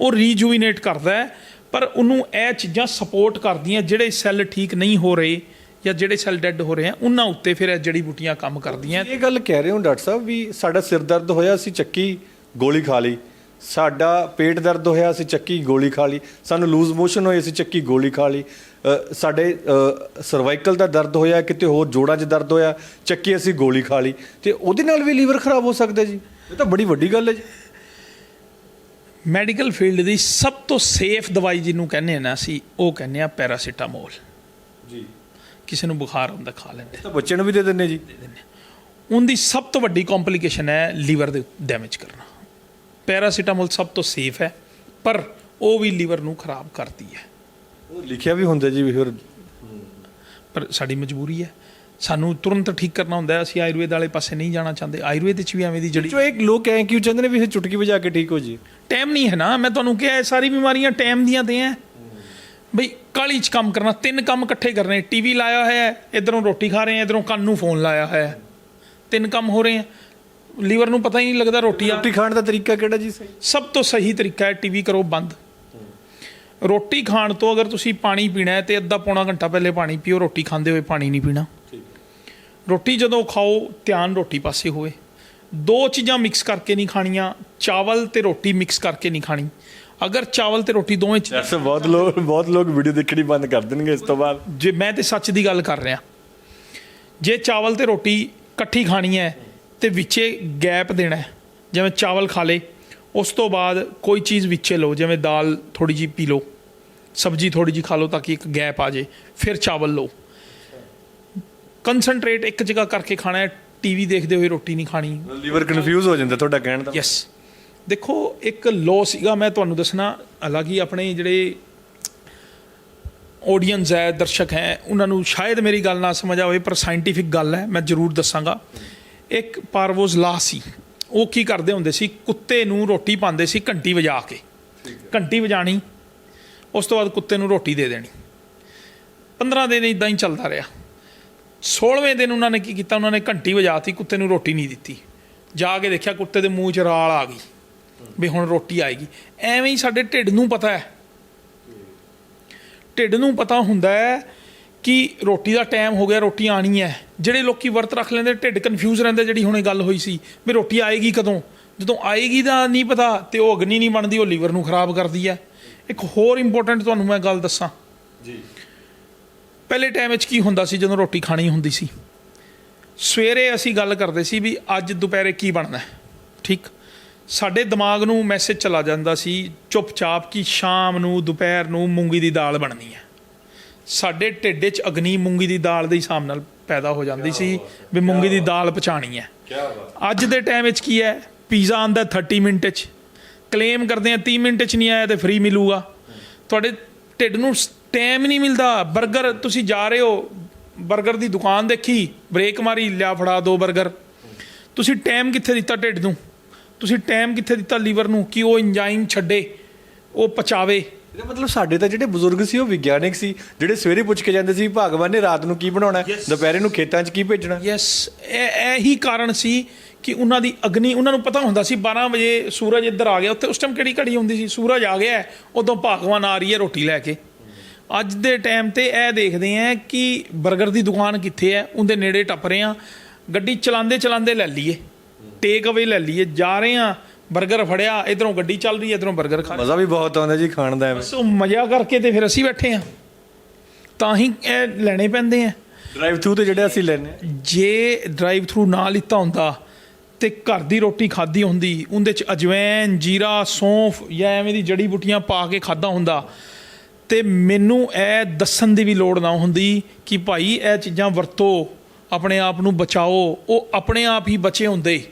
ਉਹ ਰੀਜੂਵੀਨੇਟ ਕਰਦਾ ਹੈ, ਪਰ ਉਹਨੂੰ ਇਹ ਚੀਜ਼ਾਂ ਸਪੋਰਟ ਕਰਦੀਆਂ, ਜਿਹੜੇ ਸੈੱਲ ਠੀਕ ਨਹੀਂ ਹੋ ਰਹੇ ਜਾਂ ਜਿਹੜੇ ਸੈੱਲ ਡੈੱਡ ਹੋ ਰਹੇ ਆ, ਉਹਨਾਂ ਉੱਤੇ ਫਿਰ ਇਹ ਜੜੀ ਬੂਟੀਆਂ ਕੰਮ ਕਰਦੀਆਂ। ਇਹ ਗੱਲ ਕਹਿ ਰਹੇ ਹੋ ਡਾਕਟਰ ਸਾਹਿਬ ਵੀ ਸਾਡਾ ਸਿਰ ਦਰਦ ਹੋਇਆ, ਅਸੀਂ ਚੱਕੀ ਗੋਲੀ ਖਾ ਲਈ। ਸਾਡਾ ਪੇਟ ਦਰਦ ਹੋਇਆ ਅਸੀਂ ਚੱਕੀ ਗੋਲੀ ਖਾ ਲਈ। ਸਾਨੂੰ ਲੂਜ਼ ਮੋਸ਼ਨ ਹੋਏ ਅਸੀਂ ਚੱਕੀ ਗੋਲੀ ਖਾ ਲਈ। ਸਾਡੇ ਸਰਵਾਈਕਲ ਦਾ ਦਰਦ ਹੋਇਆ ਕਿਤੇ ਹੋਰ ਜੋੜਾਂ 'ਚ ਦਰਦ ਹੋਇਆ ਚੱਕੀ ਅਸੀਂ ਗੋਲੀ ਖਾ ਲਈ। ਤੇ ਉਹਦੇ ਨਾਲ ਵੀ ਲੀਵਰ ਖਰਾਬ ਹੋ ਸਕਦਾ ਜੀ। ਇਹ ਤਾਂ ਬੜੀ ਵੱਡੀ ਗੱਲ ਹੈ ਜੀ। ਮੈਡੀਕਲ ਫੀਲਡ ਦੀ ਸਭ ਤੋਂ ਸੇਫ ਦਵਾਈ ਜਿਹਨੂੰ ਕਹਿੰਦੇ ਆ ਨਾ ਅਸੀਂ ਉਹ ਕਹਿੰਦੇ ਆ ਪੈਰਾਸੀਟਾਮੋਲ ਜੀ। ਕਿਸੇ ਨੂੰ ਬੁਖਾਰ ਹੁੰਦਾ ਖਾ ਲੈਂਦੇ। ਤਾਂ ਬੱਚੇ ਨੂੰ ਵੀ ਦੇ ਦਿੰਨੇ ਜੀ। ਉਹਦੀ ਸਭ ਤੋਂ ਵੱਡੀ ਕੰਪਲਿਕੇਸ਼ਨ ਹੈ ਲੀਵਰ ਦੇ ਡੈਮੇਜ ਕਰਨਾ। ਪੈਰਾਸੀਟਾਮੋਲ ਸਭ ਤੋਂ ਸੇਫ ਹੈ ਪਰ ਉਹ ਵੀ ਲੀਵਰ ਨੂੰ ਖਰਾਬ ਕਰਦੀ ਹੈ। ਉਹ ਲਿਖਿਆ ਵੀ ਹੁੰਦਾ ਜੀ ਵੀ ਫਿਰ ਪਰ ਸਾਡੀ ਮਜਬੂਰੀ ਹੈ। ਸਾਨੂੰ ਤੁਰੰਤ ਠੀਕ ਕਰਨਾ ਹੁੰਦਾ ਅਸੀਂ ਆਯੁਰਵੇਦ ਵਾਲੇ ਪਾਸੇ ਨਹੀਂ ਜਾਣਾ ਚਾਹੁੰਦੇ। ਆਯੁਰਵੇਦ ਵਿੱਚ ਵੀ ਐਵੇਂ ਦੀ ਜੜੀ ਜੋ ਇੱਕ ਲੋਕ ਐਂ ਕਿਉਂ ਚਾਹੁੰਦੇ ਨੇ ਵੀ ਇਹ ਚੁਟਕੀ ਵਜਾ ਕੇ ਠੀਕ ਹੋ ਜੀ? ਟਾਈਮ ਨਹੀਂ ਹੈ ਨਾ। ਮੈਂ ਤੁਹਾਨੂੰ ਕਿਹਾ ਇਹ ਸਾਰੀ ਬਿਮਾਰੀਆਂ ਟਾਈਮ ਦੀਆਂ ਤੇ ਹੈ ਬਈ ਕਾਲੀ ਚ ਕੰਮ ਕਰਨਾ। ਤਿੰਨ ਕੰਮ ਇਕੱਠੇ ਕਰਨੇ। ਟੀਵੀ ਲਾਇਆ ਹੋਇਆ ਹੈ ਇਧਰੋਂ ਰੋਟੀ ਖਾ ਰਹੇ ਆ ਇਧਰੋਂ ਕੰਨ ਨੂੰ ਫੋਨ ਲਾਇਆ ਹੋਇਆ ਹੈ। ਤਿੰਨ ਕੰਮ ਹੋ ਰਹੇ ਆ ਲੀਵਰ ਨੂੰ ਪਤਾ ਹੀ ਨਹੀਂ ਲੱਗਦਾ ਰੋਟੀ ਆ ਰੋਟੀ ਖਾਣ ਦਾ ਤਰੀਕਾ ਕਿਹੜਾ ਜੀ ਸਹੀ? ਸਭ ਤੋਂ ਸਹੀ ਤਰੀਕਾ ਹੈ ਟੀਵੀ ਕਰੋ ਬੰਦ। ਰੋਟੀ ਖਾਣ ਤੋਂ ਅਗਰ ਤੁਸੀਂ ਪਾਣੀ ਪੀਣਾ ਹੈ ਤੇ ਅੱਧਾ ਪੌਣਾ ਘੰਟਾ ਪਹਿਲੇ ਪਾਣੀ ਪੀਓ ਰੋਟੀ ਖਾਂਦੇ ਹੋਏ ਪਾਣੀ ਨਹੀਂ ਪੀਣਾ। ਰੋਟੀ ਜਦੋਂ ਖਾਓ ਧਿਆਨ ਰੋਟੀ ਪਾਸੇ ਹੋਵੇ। ਦੋ ਚੀਜ਼ਾਂ ਮਿਕਸ ਕਰਕੇ ਨਹੀਂ ਖਾਣੀਆਂ ਚਾਵਲ ਤੇ ਰੋਟੀ ਮਿਕਸ ਕਰਕੇ ਨਹੀਂ ਖਾਣੀ। ਅਗਰ ਚਾਵਲ ਤੇ ਰੋਟੀ ਦੋਵੇਂ ਚ ਐਸੇ ਬਹੁਤ ਲੋਕ ਬਹੁਤ ਲੋਕ ਵੀਡੀਓ ਦੇਖਣੀ ਬੰਦ ਕਰ ਦੇਣਗੇ ਇਸ ਤੋਂ ਬਾਅਦ। ਜੇ ਮੈਂ ਤੇ ਸੱਚ ਦੀ ਗੱਲ ਕਰ ਰਿਹਾ। ਜੇ ਚਾਵਲ ਤੇ ਰੋਟੀ ਇਕੱਠੀ ਖਾਣੀ ਹੈ ਤੇ ਵਿੱਚੇ ਗੈਪ ਦੇਣਾ ਹੈ। ਜਿਵੇਂ ਚਾਵਲ ਖਾ ਲੇ ਉਸ ਤੋਂ ਬਾਅਦ ਕੋਈ ਚੀਜ਼ ਵਿੱਚੇ ਲਓ ਜਿਵੇਂ ਦਾਲ ਥੋੜੀ ਜੀ ਪੀ ਲਓ ਸਬਜੀ ਥੋੜੀ ਜੀ ਖਾ ਲਓ ਤਾਂ ਕਿ ਇੱਕ ਗੈਪ ਆ ਜੇ ਫਿਰ ਚਾਵਲ ਲਓ। ਕਨਸੈਂਟਰੇਟ ਇੱਕ ਜਗ੍ਹਾ ਕਰਕੇ ਖਾਣਾ ਹੈ ਟੀਵੀ ਦੇਖਦੇ ਹੋਏ ਰੋਟੀ ਨਹੀਂ ਖਾਣੀ। ਲੀਵਰ ਕਨਫਿਊਜ਼ ਹੋ ਜਾਂਦਾ ਤੁਹਾਡਾ ਕਹਿਣ ਦਾ। ਯੈਸ ਦੇਖੋ ਇੱਕ ਲੋ ਸੀਗਾ ਮੈਂ ਤੁਹਾਨੂੰ ਦੱਸਣਾ ਹਾਲਾਂਕਿ ਆਪਣੇ ਜਿਹੜੇ ਆਡੀਅנס ਹੈ ਦਰਸ਼ਕ ਹੈ ਉਹਨਾਂ ਨੂੰ ਸ਼ਾਇਦ ਮੇਰੀ ਗੱਲ ਨਾ ਸਮਝ ਆਵੇ ਪਰ ਸਾਇੰਟੀਫਿਕ ਗੱਲ ਹੈ ਮੈਂ ਜ਼ਰੂਰ ਦੱਸਾਂਗਾ। ਇੱਕ ਪਾਰਵੋਜ਼ ਲਾ ਸੀ। ਉਹ ਕੀ ਕਰਦੇ ਹੁੰਦੇ ਸੀ? ਕੁੱਤੇ ਨੂੰ ਰੋਟੀ ਪਾਉਂਦੇ ਸੀ ਘੰਟੀ ਵਜਾ ਕੇ। ਘੰਟੀ ਵਜਾਣੀ, ਉਸ ਤੋਂ ਬਾਅਦ ਕੁੱਤੇ ਨੂੰ ਰੋਟੀ ਦੇ ਦੇਣੀ। 15 ਦਿਨ ਇਦਾਂ ਹੀ ਚੱਲਦਾ ਰਿਹਾ। 16ਵੇਂ ਦਿਨ ਉਹਨਾਂ ਨੇ ਕੀ ਕੀਤਾ? ਉਹਨਾਂ ਨੇ ਘੰਟੀ ਵਜਾਤੀ, ਕੁੱਤੇ ਨੂੰ ਰੋਟੀ ਨਹੀਂ ਦਿੱਤੀ। ਜਾ ਕੇ ਦੇਖਿਆ ਕੁੱਤੇ ਦੇ ਮੂੰਹ 'ਚ ਰਾਲ ਆ ਗਈ। ਵੀ ਹੁਣ ਰੋਟੀ ਆਏਗੀ। ਐਵੇਂ ਹੀ ਸਾਡੇ ਢਿੱਡ ਨੂੰ ਪਤਾ ਹੈ। ਢਿੱਡ ਨੂੰ ਪਤਾ ਹੁੰਦਾ ਹੈ ਕਿ ਰੋਟੀ ਦਾ ਟਾਈਮ ਹੋ ਗਿਆ ਰੋਟੀ ਆਣੀ ਹੈ। ਜਿਹੜੇ ਲੋਕੀ ਵਰਤ ਰੱਖ ਲੈਂਦੇ ਢਿੱਡ ਕਨਫਿਊਜ਼ ਰਹਿੰਦੇ ਜਿਹੜੀ ਹੁਣੇ ਗੱਲ ਹੋਈ ਸੀ ਵੀ ਰੋਟੀ ਆਏਗੀ ਕਦੋਂ? ਜਦੋਂ ਆਏਗੀ ਦਾ ਨਹੀਂ ਪਤਾ ਤੇ ਉਹ ਅਗਨੀ ਨਹੀਂ ਬਣਦੀ ਉਹ ਲੀਵਰ ਨੂੰ ਖਰਾਬ ਕਰਦੀ ਹੈ। ਇੱਕ ਹੋਰ ਇੰਪੋਰਟੈਂਟ ਤੁਹਾਨੂੰ ਮੈਂ ਗੱਲ ਦੱਸਾਂ। ਜੀ। ਪਹਿਲੇ ਟਾਈਮ ਵਿੱਚ ਕੀ ਹੁੰਦਾ ਸੀ ਜਦੋਂ ਰੋਟੀ ਖਾਣੀ ਹੁੰਦੀ ਸੀ? ਸਵੇਰੇ ਅਸੀਂ ਗੱਲ ਕਰਦੇ ਸੀ ਵੀ ਅੱਜ ਦੁਪਹਿਰੇ ਕੀ ਬਣਨਾ ਠੀਕ? ਸਾਡੇ ਦਿਮਾਗ ਨੂੰ ਮੈਸੇਜ ਚਲਾ ਜਾਂਦਾ ਸੀ ਚੁੱਪਚਾਪ ਕਿ ਸ਼ਾਮ ਨੂੰ ਦੁਪਹਿਰ ਨੂੰ ਮੂੰਗੀ ਦੀ ਦਾਲ ਬਣਨੀ ਹੈ। ਸਾਡੇ ਢਿੱਡ 'ਚ ਅਗਨੀ ਮੂੰਗੀ ਦੀ ਦਾਲ ਦੇ ਹਿਸਾਬ ਨਾਲ ਪੈਦਾ ਹੋ ਜਾਂਦੀ ਸੀ ਵੀ ਮੂੰਗੀ ਦੀ ਦਾਲ ਪਛਾਣੀ ਹੈ। ਅੱਜ ਦੇ ਟਾਈਮ ਵਿੱਚ ਕੀ ਹੈ? ਪੀਜ਼ਾ ਆਂਦਾ 30 ਮਿੰਟ 'ਚ। ਕਲੇਮ ਕਰਦੇ ਆ 30 ਮਿੰਟ 'ਚ ਨਹੀਂ ਆਇਆ ਤੇ ਫ੍ਰੀ ਮਿਲੂਗਾ। ਤੁਹਾਡੇ ਢਿੱਡ ਨੂੰ ਟਾਈਮ ਨਹੀਂ ਮਿਲਦਾ। 버ਗਰ ਤੁਸੀਂ ਜਾ ਰਹੇ ਹੋ 버ਗਰ ਦੀ ਦੁਕਾਨ ਦੇਖੀ ਬ੍ਰੇਕ ਮਾਰੀ ਲਿਆ ਫੜਾ ਦੋ 버ਗਰ ਤੁਸੀਂ ਟਾਈਮ ਕਿੱਥੇ ਦਿੱਤਾ ਢਿੱਡ ਨੂੰ? ਤੁਸੀਂ ਟਾਈਮ ਕਿੱਥੇ ਦਿੱਤਾ ਲੀਵਰ ਨੂੰ? ਕਿ ਉਹ ਇੰਜਾਈਮ ਛੱਡੇ ਉਹ ਪਚਾਵੇ। ਇਹਦਾ ਮਤਲਬ ਸਾਡੇ ਤਾਂ ਜਿਹੜੇ ਬਜ਼ੁਰਗ ਸੀ ਉਹ ਵਿਗਿਆਨਿਕ ਸੀ। ਜਿਹੜੇ ਸਵੇਰੇ ਪੁੱਛ ਕੇ ਜਾਂਦੇ ਸੀ ਭਗਵਾਨ ਨੇ ਰਾਤ ਨੂੰ ਕੀ ਬਣਾਉਣਾ ਹੈ? ਦੁਪਹਿਰੇ ਨੂੰ ਖੇਤਾਂ 'ਚ ਕੀ ਭੇਜਣਾ ਯੈਸ ਇਹ ਇਹੀ ਕਾਰਨ ਸੀ ਕਿ ਉਹਨਾਂ ਦੀ ਅਗਨੀ ਉਹਨਾਂ ਨੂੰ ਪਤਾ ਹੁੰਦਾ ਸੀ 12 ਵਜੇ ਸੂਰਜ ਇੱਧਰ ਆ ਗਿਆ। ਉੱਥੇ ਉਸ ਟਾਈਮ ਕਿਹੜੀ ਘੜੀ ਹੁੰਦੀ ਸੀ? ਸੂਰਜ ਆ ਗਿਆ ਉਦੋਂ ਭਗਵਾਨ ਆ ਰਹੀ ਹੈ ਰੋਟੀ ਲੈ ਕੇ। ਅੱਜ ਦੇ ਟਾਈਮ ਤੇ ਇਹ ਦੇਖਦੇ ਆ ਕਿ 버ਗਰ ਦੀ ਦੁਕਾਨ ਕਿੱਥੇ ਹੈ? ਉਹਦੇ ਨੇੜੇ ਟੱਪ ਰਹੇ ਆ ਗੱਡੀ ਚਲਾਉਂਦੇ ਚਲਾਉਂਦੇ ਲੈ ਲਈਏ। ਟੇਕ ਅਵੇ ਲੈ ਲਈਏ। ਜਾ ਰਹੇ ਆ 버ਗਰ ਫੜਿਆ ਇਧਰੋਂ ਗੱਡੀ ਚੱਲ ਰਹੀ ਹੈ ਇਧਰੋਂ 버ਗਰ ਖਾ ਮਜ਼ਾ ਵੀ ਬਹੁਤ ਆਉਂਦਾ ਜੀ ਖਾਣ ਦਾ ਐਵੇਂ। ਸੋ ਮਜ਼ਾ ਕਰਕੇ ਤੇ ਫਿਰ ਅਸੀਂ ਬੈਠੇ ਆ ਤਾਂ ਹੀ ਇਹ ਲੈਣੇ ਪੈਂਦੇ ਆ। ਡਰਾਈਵ ਥਰੂ ਤੇ ਜਿਹੜੇ ਅਸੀਂ ਲੈਨੇ ਆ। ਜੇ ਡਰਾਈਵ ਥਰੂ ਨਾ ਲਿੱਤਾ ਹੁੰਦਾ ਤੇ ਘਰ ਦੀ ਰੋਟੀ ਖਾਦੀ ਹੁੰਦੀ ਉਹਦੇ ਚ ਅਜਵੈਨ ਜੀਰਾ ਸੌਂਫ ਜਾਂ ਐਵੇਂ ਦੀ ਜੜੀ ਬੂਟੀਆਂ ਪਾ ਕੇ ਖਾਦਾ ਹੁੰਦਾ ਤੇ ਮੈਨੂੰ ਇਹ ਦੱਸਣ ਦੀ ਵੀ ਲੋੜ ਨਾ ਹੁੰਦੀ ਕਿ ਭਾਈ ਇਹ ਚੀਜ਼ਾਂ ਵਰਤੋ ਆਪਣੇ ਆਪ ਨੂੰ ਬਚਾਓ ਉਹ ਆਪਣੇ ਆਪ ਹੀ ਬਚੇ ਹੁੰਦੇ।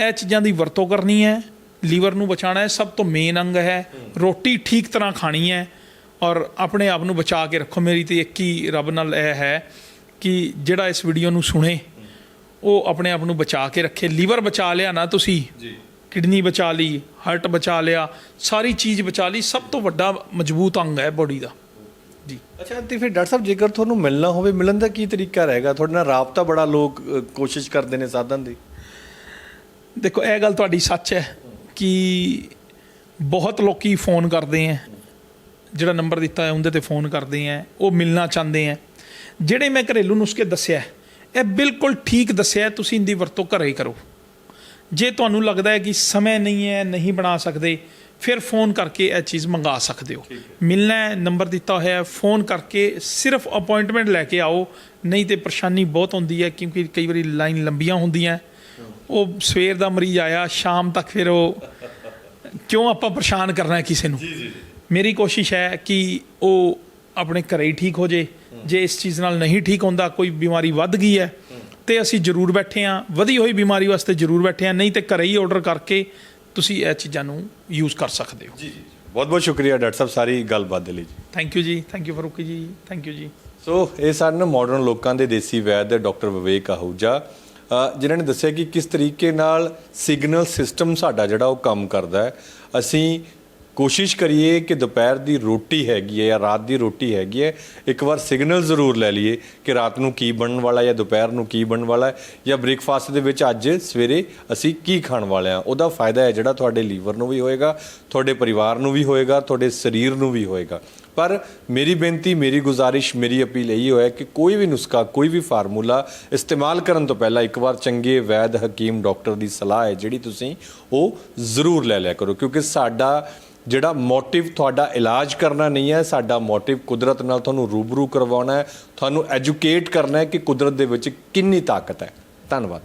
ਇਹ ਚੀਜ਼ਾਂ ਦੀ ਵਰਤੋਂ ਕਰਨੀ ਹੈ ਲੀਵਰ ਨੂੰ ਬਚਾਉਣਾ ਹੈ ਸਭ ਤੋਂ ਮੇਨ ਅੰਗ ਹੈ। ਰੋਟੀ ਠੀਕ ਤਰ੍ਹਾਂ ਖਾਣੀ ਹੈ ਔਰ ਆਪਣੇ ਆਪ ਨੂੰ ਬਚਾ ਕੇ ਰੱਖੋ। ਮੇਰੀ ਤੇ ਇੱਕ ਹੀ ਰੱਬ ਨਾਲ ਇਹ ਹੈ ਕਿ ਜਿਹੜਾ ਇਸ ਵੀਡੀਓ ਨੂੰ ਸੁਣੇ ਉਹ ਆਪਣੇ ਆਪ ਨੂੰ ਬਚਾ ਕੇ ਰੱਖੇ। ਲੀਵਰ ਬਚਾ ਲਿਆ ਨਾ ਤੁਸੀਂ ਜੀ। ਕਿਡਨੀ ਬਚਾ ਲਈ ਹਾਰਟ ਬਚਾ ਲਿਆ ਸਾਰੀ ਚੀਜ਼ ਬਚਾ ਲਈ ਸਭ ਤੋਂ ਵੱਡਾ ਮਜ਼ਬੂਤ ਅੰਗ ਹੈ ਬੋਡੀ ਦਾ। ਜੀ। ਅੱਛਾ ਤੇ ਫਿਰ ਡਾਕਟਰ ਸਾਹਿਬ ਜੇਕਰ ਤੁਹਾਨੂੰ ਮਿਲਣਾ ਹੋਵੇ ਮਿਲਣ ਦਾ ਕੀ ਤਰੀਕਾ ਰਹੇਗਾ? ਤੁਹਾਡੇ ਨਾਲ ਰਾਬਤਾ ਬੜਾ ਲੋਕ ਕੋਸ਼ਿਸ਼ ਕਰਦੇ ਨੇ ਸਾਧਨ ਦੀ। ਦੇਖੋ ਇਹ ਗੱਲ ਤੁਹਾਡੀ ਸੱਚ ਹੈ ਕਿ ਬਹੁਤ ਲੋਕੀ ਫੋਨ ਕਰਦੇ ਆ ਜਿਹੜਾ ਨੰਬਰ ਦਿੱਤਾ ਹੈ ਉਹਦੇ ਤੇ ਫੋਨ ਕਰਦੇ ਆ ਉਹ ਮਿਲਣਾ ਚਾਹੁੰਦੇ ਆ ਜਿਹੜੇ ਮੈਂ ਘਰੇਲੂ ਨੁਸਖੇ ਦੱਸਿਆ ਇਹ ਬਿਲਕੁਲ ਠੀਕ ਦੱਸਿਆ ਤੁਸੀਂ ਇਹਦੀ ਵਰਤੋਂ ਘਰੇ ਹੀ ਕਰੋ। ਜੇ ਤੁਹਾਨੂੰ ਲੱਗਦਾ ਹੈ ਕਿ ਸਮੇਂ ਨਹੀਂ ਹੈ ਨਹੀਂ ਬਣਾ ਸਕਦੇ ਫਿਰ ਫੋਨ ਕਰਕੇ ਇਹ ਚੀਜ਼ ਮੰਗਾ ਸਕਦੇ ਹੋ। ਮਿਲਣਾ ਨੰਬਰ ਦਿੱਤਾ ਹੋਇਆ ਹੈ ਫੋਨ ਕਰਕੇ ਸਿਰਫ ਅਪਾਇੰਟਮੈਂਟ ਲੈ ਕੇ ਆਓ। ਨਹੀਂ ਤੇ ਪਰੇਸ਼ਾਨੀ ਬਹੁਤ ਹੁੰਦੀ ਹੈ ਕਿਉਂਕਿ ਕਈ ਵਾਰੀ ਲਾਈਨ ਲੰਬੀਆਂ ਹੁੰਦੀਆਂ। ਉਹ ਸਵੇਰ ਦਾ ਮਰੀਜ਼ ਆਇਆ ਸ਼ਾਮ ਤੱਕ ਫਿਰ ਉਹ ਕਿਉਂ ਆਪਾਂ ਪਰੇਸ਼ਾਨ ਕਰਨਾ ਹੈ ਕਿਸੇ ਨੂੰ? ਮੇਰੀ ਕੋਸ਼ਿਸ਼ ਹੈ ਕਿ ਉਹ ਆਪਣੇ ਘਰੇ ਹੀ ਠੀਕ ਹੋ ਜੇ। ਜੇ ਇਸ ਚੀਜ਼ ਨਾਲ ਨਹੀਂ ਠੀਕ ਹੁੰਦਾ ਕੋਈ ਬਿਮਾਰੀ ਵੱਧ ਗਈ ਹੈ ਤੇ ਅਸੀਂ ਜ਼ਰੂਰ ਬੈਠੇ ਆ ਵਧੀ ਹੋਈ ਬਿਮਾਰੀ ਵਾਸਤੇ ਜ਼ਰੂਰ ਬੈਠੇ ਆ ਨਹੀਂ ਤੇ ਘਰੇ ਹੀ ਆਰਡਰ ਕਰਕੇ ਤੁਸੀਂ ਇਹ ਚੀਜ਼ਾਂ ਨੂੰ ਯੂਜ਼ ਕਰ ਸਕਦੇ ਹੋ। ਜੀ ਜੀ ਬਹੁਤ ਬਹੁਤ ਸ਼ੁਕਰੀਆ ਡਾਕਟਰ ਸਾਹਿਬ ਸਾਰੀ ਗੱਲਬਾਤ ਦੇ ਲਈ ਜੀ। ਥੈਂਕ ਯੂ ਜੀ thank you Farooqui ji thank you ਜੀ। ਸੋ ਇਹ ਸਨ ਮਾਡਰਨ ਲੋਕਾਂ ਦੇ ਦੇਸੀ ਵੈਦ ਡਾਕਟਰ ਵਿਵੇਕ ਆਹੂਜਾ। ਜਿਨ੍ਹਾਂ ਨੇ ਦੱਸਿਆ ਕਿ ਕਿਸ ਤਰੀਕੇ ਨਾਲ ਸਿਗਨਲ ਸਿਸਟਮ ਸਾਡਾ ਜਿਹੜਾ ਉਹ ਕੰਮ ਕਰਦਾ ਹੈ। ਅਸੀਂ ਕੋਸ਼ਿਸ਼ ਕਰੀਏ ਕਿ ਦੁਪਹਿਰ ਦੀ ਰੋਟੀ ਹੈਗੀ ਹੈ ਜਾਂ ਰਾਤ ਦੀ ਰੋਟੀ ਹੈਗੀ ਹੈ, ਇੱਕ ਵਾਰ ਸਿਗਨਲ ਜ਼ਰੂਰ ਲੈ ਲਈਏ ਕਿ ਰਾਤ ਨੂੰ ਕੀ ਬਣਨ ਵਾਲਾ ਜਾਂ ਦੁਪਹਿਰ ਨੂੰ ਕੀ ਬਣਨ ਵਾਲਾ ਜਾਂ ਬ੍ਰੇਕਫਾਸਟ ਦੇ ਵਿੱਚ ਅੱਜ ਸਵੇਰੇ ਅਸੀਂ ਕੀ ਖਾਣ ਵਾਲੇ ਹਾਂ। ਉਹਦਾ ਫਾਇਦਾ ਹੈ ਜਿਹੜਾ ਤੁਹਾਡੇ ਲੀਵਰ ਨੂੰ ਵੀ ਹੋਏਗਾ, ਤੁਹਾਡੇ ਪਰਿਵਾਰ ਨੂੰ ਵੀ ਹੋਏਗਾ, ਤੁਹਾਡੇ ਸਰੀਰ ਨੂੰ ਵੀ ਹੋਏਗਾ। ਪਰ ਮੇਰੀ ਬੇਨਤੀ, ਮੇਰੀ ਗੁਜ਼ਾਰਿਸ਼, ਮੇਰੀ ਅਪੀਲ ਇਹੀ ਹੋਇਆ ਕਿ ਕੋਈ ਵੀ ਨੁਸਖਾ, ਕੋਈ ਵੀ ਫਾਰਮੂਲਾ ਇਸਤੇਮਾਲ ਕਰਨ ਤੋਂ ਪਹਿਲਾਂ ਇੱਕ ਵਾਰ ਚੰਗੇ ਵੈਦ ਹਕੀਮ ਡਾਕਟਰ ਦੀ ਸਲਾਹ ਹੈ, ਜਿਹੜੀ ਤੁਸੀਂ ਉਹ ਜ਼ਰੂਰ ਲੈ ਲਿਆ ਕਰੋ, ਕਿਉਂਕਿ ਸਾਡਾ ਜਿਹੜਾ ਮੋਟਿਵ ਤੁਹਾਡਾ ਇਲਾਜ ਕਰਨਾ ਨਹੀਂ ਹੈ, ਸਾਡਾ ਮੋਟਿਵ ਕੁਦਰਤ ਨਾਲ ਤੁਹਾਨੂੰ ਰੂਬਰੂ ਕਰਵਾਉਣਾ ਹੈ, ਤੁਹਾਨੂੰ ਐਜੂਕੇਟ ਕਰਨਾ ਹੈ ਕਿ ਕੁਦਰਤ ਦੇ ਵਿੱਚ ਕਿੰਨੀ ਤਾਕਤ ਹੈ। ਧੰਨਵਾਦ।